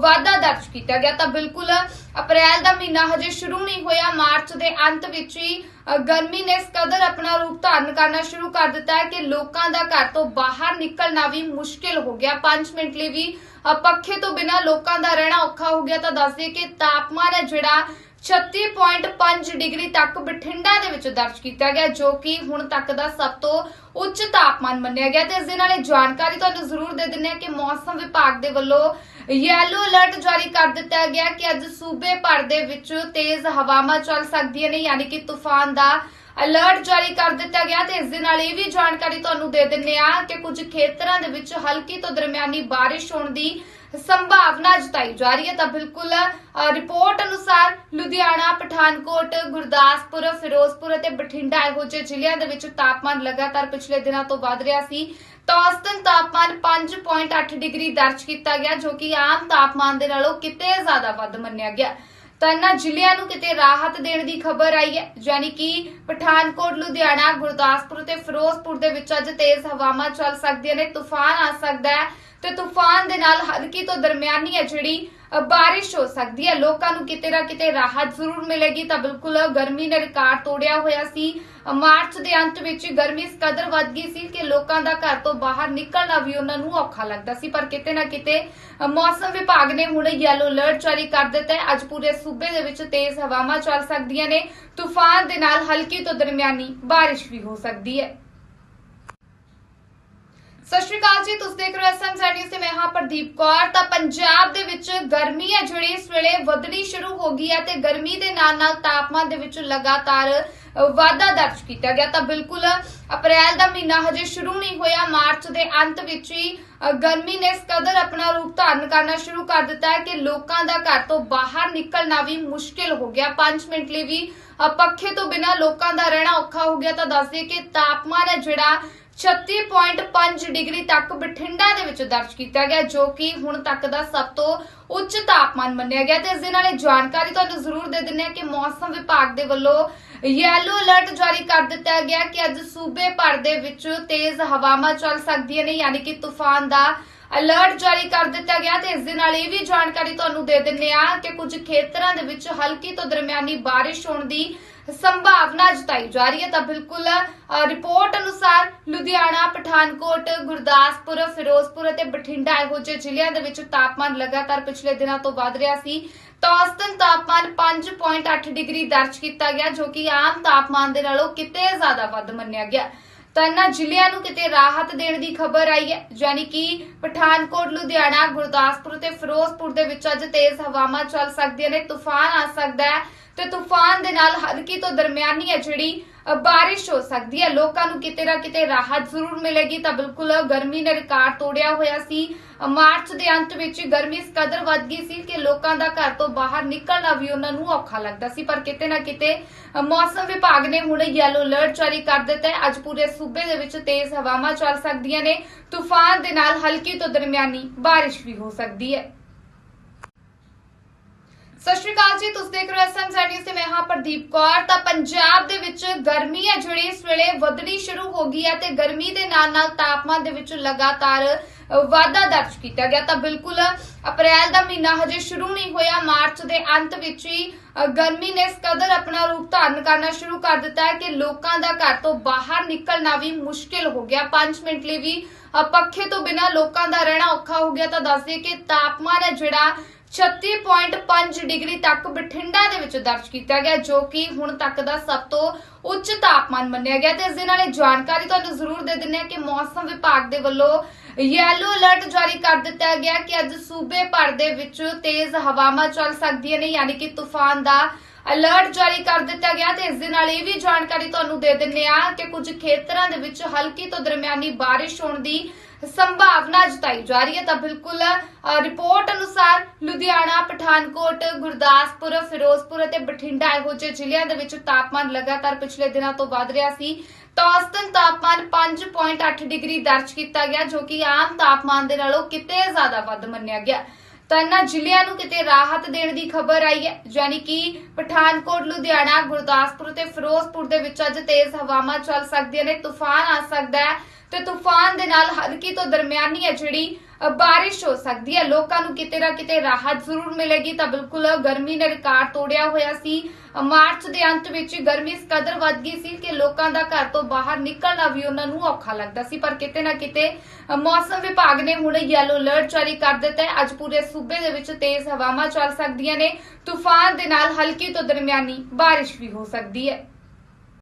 ਵਾਧਾ ਦਰਜ ਕੀਤਾ ਗਿਆ। ਤਾਂ ਬਿਲਕੁਲ ਅਪ੍ਰੈਲ ਦਾ ਮਹੀਨਾ ਹਜੇ ਸ਼ੁਰੂ ਨਹੀਂ ਹੋਇਆ। ਮਾਰਚ ਦੇ ਅੰਤ ਵਿੱਚ ਹੀ ਗਰਮੀ ਨੇ ਇਸ ਕਦਰ ਆਪਣਾ ਰੂਪ ਧਾਰਨ ਕਰਨਾ ਸ਼ੁਰੂ ਕਰ ਦਿੱਤਾ ਹੈ ਕਿ ਲੋਕਾਂ ਦਾ ਘਰ ਤੋਂ ਬਾਹਰ ਨਿਕਲਣਾ ਵੀ ਮੁਸ਼ਕਿਲ ਹੋ ਗਿਆ। 5 ਮਿੰਟ ਲਈ ਵੀ ਪੱਖੇ ਤੋਂ ਬਿਨਾਂ ਲੋਕਾਂ ਦਾ ਰਹਿਣਾ ਔਖਾ ਹੋ ਗਿਆ। ਤਾਂ ਦੱਸ ਕਿ ਤਾਪਮਾਨ ਹੈ ਜਿਹੜਾ 36.5 ਡਿਗਰੀ ਤੱਕ ਬਠਿੰਡਾ ਦੇ ਵਿੱਚ ਦਰਜ ਕੀਤਾ ਗਿਆ, ਜੋ ਕਿ ਹੁਣ ਤੱਕ ਦਾ ਸਭ ਤੋਂ ਉੱਚ ਤਾਪਮਾਨ ਮੰਨਿਆ ਗਿਆ। ਤੇ ਇਸ ਦੇ ਨਾਲ ਇਹ ਜਾਣਕਾਰੀ ਤੁਹਾਨੂੰ ਜ਼ਰੂਰ ਦੇ ਦਿੰਨੇ ਆ ਕਿ ਮੌਸਮ ਵਿਭਾਗ ਦੇ ਵੱਲੋਂ ਯੈਲੋ ਅਲਰਟ ਜਾਰੀ ਕਰ ਦਿੱਤਾ ਗਿਆ ਕਿ ਅੱਜ ਸੂਬੇ ਭਰ ਦੇ ਵਿੱਚ ਤੇਜ਼ ਹਵਾਵਾਂ ਚੱਲ ਸਕਦੀਆਂ ਨੇ, ਯਾਨੀ ਕਿ ਤੂਫਾਨ ਦਾ ਅਲਰਟ ਜਾਰੀ ਕਰ ਦਿੱਤਾ ਗਿਆ। ਤੇ ਇਸ ਦੇ ਨਾਲ ਇਹ ਵੀ ਜਾਣਕਾਰੀ ਤੁਹਾਨੂੰ ਦੇ ਦਿੰਨੇ ਆ ਕਿ ਕੁਝ ਖੇਤਰਾਂ ਦੇ ਵਿੱਚ ਹਲਕੀ ਤੋਂ ਦਰਮਿਆਨੀ ਬਾਰਿਸ਼ ਹੋਣ ਦੀ ਸੰਭਾਵਨਾ ਜਤਾਈ ਜਾ ਰਹੀ ਹੈ ਤਾਂ ਬਿਲਕੁਲ ਰਿਪੋਰਟ ਅਨੁਸਾਰ ਲੁਧਿਆਣਾ, ਪਠਾਨਕੋਟ, ਗੁਰਦਾਸਪੁਰ, ਫਿਰੋਜ਼ਪੁਰ ਅਤੇ ਬਠਿੰਡਾ ਇਹੋ ਜਿਹੇ ਜ਼ਿਲ੍ਹਿਆਂ ਦੇ ਵਿੱਚ ਤਾਪਮਾਨ ਲਗਾਤਾਰ ਪਿਛਲੇ ਦਿਨਾਂ ਤੋਂ ਵਧ ਰਿਹਾ ਸੀ। ਤਾਂ ਔਸਤਨ ਤਾਪਮਾਨ 5.8 ਡਿਗਰੀ ਦਰਜ ਕੀਤਾ ਗਿਆ, ਜੋ ਕਿ ਆਮ ਤਾਪਮਾਨ ਦੇ ਨਾਲੋਂ ਕਿਤੇ ਜ਼ਿਆਦਾ ਵੱਧ ਮੰਨਿਆ ਗਿਆ। ਤਾਂ ਇਹਨਾਂ ਜ਼ਿਲ੍ਹਿਆਂ ਨੂੰ ਕਿਤੇ ਰਾਹਤ ਦੇਣ ਦੀ ਖਬਰ ਆਈ ਹੈ, ਯਾਨੀ ਕਿ ਪਠਾਨਕੋਟ, ਲੁਧਿਆਣਾ, ਗੁਰਦਾਸਪੁਰ ਤੇ ਫਿਰੋਜ਼ਪੁਰ ਦੇ ਵਿੱਚ ਅੱਜ ਤੇਜ਼ ਹਵਾਵਾਂ ਚੱਲ ਸਕਦੀਆਂ ਨੇ, ਤੂਫਾਨ ਆ ਸਕਦਾ ਹੈ। ਤੇ ਤੂਫਾਨ ਦੇ ਨਾਲ ਹਲਕੀ ਤੋਂ ਦਰਮਿਆਨੀ ਹੈ ਜਿਹੜੀ ਬਾਰਿਸ਼ ਹੋ ਸਕਦੀ ਹੈ। ਲੋਕਾਂ ਨੂੰ ਕਿਤੇ ਨਾ ਕਿਤੇ ਰਾਹਤ ਜ਼ਰੂਰ ਮਿਲੇਗੀ। ਤਾਂ ਬਿਲਕੁਲ ਗਰਮੀ ਨੇ ਰਿਕਾਰਡ ਤੋੜਿਆ ਹੋਇਆ ਸੀ। ਮਾਰਚ ਦੇ ਅੰਤ ਵਿੱਚ ਗਰਮੀ ਇਸ ਕਦਰ ਵੱਧ ਗਈ ਸੀ ਕਿ ਲੋਕਾਂ ਦਾ ਘਰ ਤੋਂ ਬਾਹਰ ਨਿਕਲਣਾ ਵੀ ਉਹਨਾਂ ਨੂੰ ਔਖਾ ਲੱਗਦਾ ਸੀ। ਪਰ ਕਿਤੇ ਨਾ ਕਿਤੇ ਮੌਸਮ ਵਿਭਾਗ ਨੇ ਹੁਣ ਯੈਲੋ ਅਲਰਟ ਜਾਰੀ ਕਰ ਦਿੱਤਾ ਹੈ। ਅੱਜ ਪੂਰੇ ਸੂਬੇ ਦੇ ਵਿੱਚ ਤੇਜ਼ ਹਵਾਵਾਂ ਚੱਲ ਸਕਦੀਆਂ ਨੇ। ਤੂਫਾਨ ਦੇ ਨਾਲ ਹਲਕੀ ਤੋਂ ਦਰਮਿਆਨੀ ਬਾਰਿਸ਼ ਵੀ ਹੋ ਸਕਦੀ ਹੈ। ਸਤਿ ਸ਼੍ਰੀ ਅਕਾਲ ਜੀ, ਤੁਸੀਂ ਦੇਖ ਪ੍ਰਦੀਪ ਕੌਰ, ਤਾਂ ਪੰਜਾਬ ਦੇ ਵਿੱਚ ਗਰਮੀ ਹੈ ਜਿਹੜੀ ਇਸ ਵੇਲੇ ਵਧਣੀ ਸ਼ੁਰੂ ਹੋ ਗਈ ਹੈ ਤੇ ਗਰਮੀ ਦੇ ਨਾਲ ਨਾਲ ਤਾਪਮਾਨ ਦੇ ਵਿੱਚ ਲਗਾਤਾਰ ਵਾਧਾ ਦਰਜ ਕੀਤਾ ਗਿਆ। ਤਾਂ ਬਿਲਕੁਲ ਅਪ੍ਰੈਲ ਦਾ ਮਹੀਨਾ ਹਜੇ ਸ਼ੁਰੂ ਨਹੀਂ ਹੋਇਆ। ਮਾਰਚ ਦੇ ਅੰਤ ਵਿੱਚ ਹੀ ਗਰਮੀ ਨੇ ਇਸ ਕਦਰ ਆਪਣਾ ਰੂਪ ਧਾਰਨ ਕਰਨਾ ਸ਼ੁਰੂ ਕਰ ਦਿੱਤਾ ਹੈ ਕਿ ਲੋਕਾਂ ਦਾ ਘਰ ਤੋਂ ਬਾਹਰ ਨਿਕਲਣਾ ਵੀ ਮੁਸ਼ਕਿਲ ਹੋ ਗਿਆ। 5 ਮਿੰਟ ਲਈ ਵੀ ਪੱਖੇ ਤੋਂ ਬਿਨਾ ਲੋਕਾਂ ਦਾ ਰਹਿਣਾ ਔਖਾ ਹੋ ਗਿਆ। ਤਾਂ ਦੱਸ ਦਈਏ ਕਿ ਤਾਪਮਾਨ ਹੈ ਜਿਹੜਾ 36.5 ਡਿਗਰੀ ਤੱਕ ਬਠਿੰਡਾ ਦੇ ਵਿੱਚ ਦਰਜ ਕੀਤਾ ਗਿਆ, ਜੋ ਕਿ ਹੁਣ ਤੱਕ ਦਾ ਸਭ ਤੋਂ ਉੱਚ ਤਾਪਮਾਨ ਮੰਨਿਆ ਗਿਆ। ਤੇ ਇਸ ਦੇ ਨਾਲ ਇਹ ਜਾਣਕਾਰੀ ਤੁਹਾਨੂੰ ਜ਼ਰੂਰ ਦੇ ਦਿੰਦੇ ਹਾਂ ਕਿ ਮੌਸਮ ਵਿਭਾਗ ਦੇ ਵੱਲੋਂ ਯੈਲੋ ਅਲਰਟ ਜਾਰੀ ਕਰ ਦਿੱਤਾ ਗਿਆ ਕਿ ਅੱਜ ਸੂਬੇ ਭਰ ਦੇ ਵਿੱਚ ਤੇਜ਼ ਹਵਾਵਾਂ ਚੱਲ ਸਕਦੀਆਂ ਨੇ, ਯਾਨੀ ਕਿ ਤੂਫਾਨ ਦਾ ਅਲਰਟ ਜਾਰੀ ਕਰ ਦਿੱਤਾ ਗਿਆ। ਤੇ ਇਸ ਦੇ ਨਾਲ ਇਹ ਵੀ ਜਾਣਕਾਰੀ ਤੁਹਾਨੂੰ ਦੇ ਦਿੰਨੇ ਆ ਕਿ ਕੁਝ ਖੇਤਰਾਂ ਦੇ ਵਿੱਚ ਹਲਕੀ ਤੋਂ ਦਰਮਿਆਨੀ ਬਾਰਿਸ਼ ਹੋਣ ਦੀ ਸੰਭਾਵਨਾ ਜਤਾਈ ਜਾ ਰਹੀ ਹੈ ਤਾਂ ਬਿਲਕੁਲ ਰਿਪੋਰਟ ਅਨੁਸਾਰ ਲੁਧਿਆਣਾ, ਪਠਾਨਕੋਟ, ਗੁਰਦਾਸਪੁਰ, ਫਿਰੋਜ਼ਪੁਰ ਅਤੇ ਬਠਿੰਡਾ ਇਹੋ ਜਿਹੇ ਜ਼ਿਲ੍ਹਿਆਂ ਦੇ ਵਿੱਚ ਤਾਪਮਾਨ ਲਗਾਤਾਰ ਪਿਛਲੇ ਦਿਨਾਂ ਤੋਂ ਵਧ ਰਿਹਾ ਸੀ। ਤਾਂ ਔਸਤਨ ਤਾਪਮਾਨ 5.8 ਡਿਗਰੀ ਦਰਜ ਕੀਤਾ ਗਿਆ, ਜੋ ਕਿ ਆਮ ਤਾਪਮਾਨ ਦੇ ਨਾਲੋਂ ਕਿਤੇ ਜ਼ਿਆਦਾ ਵੱਧ ਮੰਨਿਆ ਗਿਆ। ਤਾਂ ਇਹਨਾਂ ਜ਼ਿਲ੍ਹਿਆਂ ਨੂੰ ਕਿਤੇ ਰਾਹਤ ਦੇਣ ਦੀ ਖਬਰ ਆਈ ਹੈ, ਯਾਨੀ ਕਿ ਪਠਾਨਕੋਟ, ਲੁਧਿਆਣਾ, ਗੁਰਦਾਸਪੁਰ ਤੇ ਫਿਰੋਜ਼ਪੁਰ ਦੇ ਵਿੱਚ ਅੱਜ ਤੇਜ਼ ਹਵਾਵਾਂ ਚੱਲ ਸਕਦੀਆਂ ਨੇ, ਤੂਫਾਨ ਆ ਸਕਦਾ ਹੈ ਤੇ ਤੂਫਾਨ ਦੇ ਨਾਲ ਹਲਕੀ ਤੋਂ ਦਰਮਿਆਨੀ ਹੈ ਜਿਹੜੀ ਬਾਰਿਸ਼ ਹੋ ਸਕਦੀ ਹੈ। ਲੋਕਾਂ ਨੂੰ ਕਿਤੇ ਨਾ ਕਿਤੇ ਰਾਹਤ ਜ਼ਰੂਰ ਮਿਲੇਗੀ ਤਾਂ ਬਿਲਕੁਲ ਗਰਮੀ ਨੇ ਰਿਕਾਰਡ ਤੋੜਿਆ ਹੋਇਆ ਸੀ। ਮਾਰਚ ਦੇ ਅੰਤ ਵਿੱਚ ਗਰਮੀ ਇਸ ਕਦਰ ਵੱਧ ਗਈ ਸੀ ਕਿ ਲੋਕਾਂ ਦਾ ਘਰ ਤੋਂ ਬਾਹਰ ਨਿਕਲਣਾ ਵੀ ਉਹਨਾਂ ਨੂੰ ਔਖਾ ਲੱਗਦਾ ਸੀ। ਪਰ ਕਿਤੇ ਨਾ ਕਿਤੇ ਮੌਸਮ ਵਿਭਾਗ ਨੇ ਹੁਣ ਯੈਲੋ ਅਲਰਟ ਜਾਰੀ ਕਰ ਦਿੱਤਾ ਹੈ। ਅੱਜ ਪੂਰੇ ਸੂਬੇ ਦੇ ਵਿੱਚ ਤੇਜ਼ ਹਵਾਵਾਂ ਚੱਲ ਸਕਦੀਆਂ ਨੇ। ਤੂਫਾਨ ਦੇ ਨਾਲ ਹਲਕੀ ਤੋਂ ਦਰਮਿਆਨੀ ਬਾਰਿਸ਼ ਵੀ ਹੋ ਸਕਦੀ ਹੈ। ਸਤਿ ਸ਼੍ਰੀ ਅਕਾਲ ਜੀ, ਤੁਸੀਂ ਦੇਖ ਰਹੇ ਹੋ ਐਸਐਮ ਨਿਊਜ਼ ਤੇ ਮੈਂ ਹਾਂ ਪ੍ਰਦੀਪ ਕੌਰ। ਤਾਂ ਪੰਜਾਬ ਦੇ ਵਿੱਚ ਗਰਮੀ ਹੈ ਜਿਹੜੀ, ਇਸ ਵੇਲੇ ਵਧਣੀ ਸ਼ੁਰੂ ਹੋ ਗਈ ਹੈ ਤੇ ਗਰਮੀ ਦੇ ਨਾਲ ਨਾਲ ਤਾਪਮਾਨ ਦੇ ਵਿੱਚ ਲਗਾਤਾਰ ਵਾਧਾ ਦਰਜ ਕੀਤਾ ਗਿਆ ਤਾਂ ਬਿਲਕੁਲ ਅਪ੍ਰੈਲ ਦਾ ਮਹੀਨਾ ਹਜੇ ਸ਼ੁਰੂ ਨਹੀਂ ਹੋਇਆ। ਮਾਰਚ ਦੇ ਅੰਤ ਵਿੱਚ ਹੀ ਗਰਮੀ ਨੇ ਇਸ ਕਦਰ ਆਪਣਾ ਰੂਪ ਧਾਰਨ ਕਰਨਾ ਸ਼ੁਰੂ ਕਰ ਦਿੱਤਾ ਹੈ ਕਿ ਲੋਕਾਂ ਦਾ ਘਰ ਤੋਂ ਬਾਹਰ ਨਿਕਲਣਾ ਵੀ ਮੁਸ਼ਕਿਲ ਹੋ ਗਿਆ। 5 ਮਿੰਟ ਲਈ ਵੀ ਪੱਖੇ ਤੋਂ ਬਿਨਾ ਲੋਕਾਂ ਦਾ ਰਹਿਣਾ ਔਖਾ ਹੋ ਗਿਆ। ਤਾਂ ਦੱਸ ਕਿ ਤਾਪਮਾਨ ਹੈ ਜਿਹੜਾ 36.5 ਡਿਗਰੀ ਤੱਕ ਬਠਿੰਡਾ ਦੇ ਵਿੱਚ ਦਰਜ ਕੀਤਾ ਗਿਆ, ਜੋ ਕਿ ਹੁਣ ਤੱਕ ਦਾ ਸਭ ਤੋਂ ਉੱਚ ਤਾਪਮਾਨ ਮੰਨਿਆ ਗਿਆ। ਤੇ ਇਸ ਦੇ ਨਾਲ ਇਹ ਜਾਣਕਾਰੀ ਤੁਹਾਨੂੰ ਜ਼ਰੂਰ ਦੇ ਦਿੰਨੇ ਆ ਕਿ ਮੌਸਮ ਵਿਭਾਗ ਦੇ ਵੱਲੋਂ ਯੈਲੋ ਅਲਰਟ ਜਾਰੀ ਕਰ ਦਿੱਤਾ ਗਿਆ ਕਿ ਅੱਜ ਸੂਬੇ ਭਰ ਦੇ ਵਿੱਚ ਤੇਜ਼ ਹਵਾਵਾਂ ਚੱਲ ਸਕਦੀਆਂ ਨੇ, ਯਾਨੀ ਕਿ ਤੂਫਾਨ ਦਾ ਅਲਰਟ ਜਾਰੀ ਕਰ ਦਿੱਤਾ ਗਿਆ। ਤੇ ਇਸ ਦੇ ਨਾਲ ਇਹ ਵੀ ਜਾਣਕਾਰੀ ਤੁਹਾਨੂੰ ਦੇ ਦਿੰਨੇ ਆ ਕਿ ਕੁਝ ਖੇਤਰਾਂ ਦੇ ਵਿੱਚ ਹਲਕੀ ਤੋਂ ਦਰਮਿਆਨੀ ਬਾਰਿਸ਼ ਹੋਣ ਦੀ ਸੰਭਾਵਨਾ ਜਤਾਈ ਜਾ ਰਹੀ ਹੈ ਤਾਂ ਬਿਲਕੁਲ ਰਿਪੋਰਟ ਅਨੁਸਾਰ ਲੁਧਿਆਣਾ, ਪਠਾਨਕੋਟ, ਗੁਰਦਾਸਪੁਰ, ਫਿਰੋਜ਼ਪੁਰ ਅਤੇ ਬਠਿੰਡਾ ਇਹੋ ਜਿਹੇ ਜ਼ਿਲ੍ਹਿਆਂ ਦੇ ਵਿੱਚ ਤਾਪਮਾਨ ਲਗਾਤਾਰ ਪਿਛਲੇ ਦਿਨਾਂ ਤੋਂ ਵਧ ਰਿਹਾ ਸੀ। ਤਾਂ ਔਸਤਨ ਤਾਪਮਾਨ 5.8 ਡਿਗਰੀ ਦਰਜ ਕੀਤਾ ਗਿਆ, ਜੋ ਕਿ ਆਮ ਤਾਪਮਾਨ ਦੇ ਨਾਲੋਂ ਕਿਤੇ ਜ਼ਿਆਦਾ ਵੱਧ ਮੰਨਿਆ ਗਿਆ। ਤਾਂ ਇਹਨਾਂ ਜ਼ਿਲ੍ਹਿਆਂ ਨੂੰ ਕਿਤੇ ਰਾਹਤ ਦੇਣ ਦੀ ਖਬਰ ਆਈ ਹੈ, ਯਾਨੀ ਕਿ ਪਠਾਨਕੋਟ, ਲੁਧਿਆਣਾ, ਗੁਰਦਾਸਪੁਰ ਤੇ ਫਿਰੋਜ਼ਪੁਰ ਦੇ ਵਿੱਚ ਅੱਜ ਤੇਜ਼ ਹਵਾਵਾਂ ਚੱਲ ਸਕਦੀਆਂ ਨੇ, ਤੂਫਾਨ ਆ ਸਕਦਾ ਹੈ ਤੇ ਤੂਫਾਨ ਦੇ ਨਾਲ ਹਲਕੀ ਤੋਂ ਦਰਮਿਆਨੀ ਹੈ ਜਿਹੜੀ ਬਾਰਿਸ਼ ਹੋ ਸਕਦੀ ਹੈ। ਲੋਕਾਂ ਨੂੰ ਕਿਤੇ ਨਾ ਕਿਤੇ ਰਾਹਤ ਜ਼ਰੂਰ ਮਿਲੇਗੀ ਤਾਂ ਬਿਲਕੁਲ ਗਰਮੀ ਨੇ ਰਿਕਾਰਡ ਤੋੜਿਆ ਹੋਇਆ ਸੀ। ਮਾਰਚ ਦੇ ਅੰਤ ਵਿੱਚ ਗਰਮੀ ਇਸ ਕਦਰ ਵੱਧ ਗਈ ਸੀ ਕਿ ਲੋਕਾਂ ਦਾ ਘਰ ਤੋਂ ਬਾਹਰ ਨਿਕਲਣਾ ਵੀ ਉਹਨਾਂ ਨੂੰ ਔਖਾ ਲੱਗਦਾ ਸੀ। ਪਰ ਕਿਤੇ ਨਾ ਕਿਤੇ ਮੌਸਮ ਵਿਭਾਗ ਨੇ ਹੁਣ ਯੈਲੋ ਅਲਰਟ ਜਾਰੀ ਕਰ ਦਿੱਤਾ ਹੈ। ਅੱਜ ਪੂਰੇ ਸੂਬੇ ਦੇ ਵਿੱਚ ਤੇਜ਼ ਹਵਾਵਾਂ ਚੱਲ ਸਕਦੀਆਂ ਨੇ। ਤੂਫਾਨ ਦੇ ਨਾਲ ਹਲਕੀ ਤੋਂ ਦਰਮਿਆਨੀ ਬਾਰਿਸ਼ ਵੀ ਹੋ ਸਕਦੀ ਹੈ।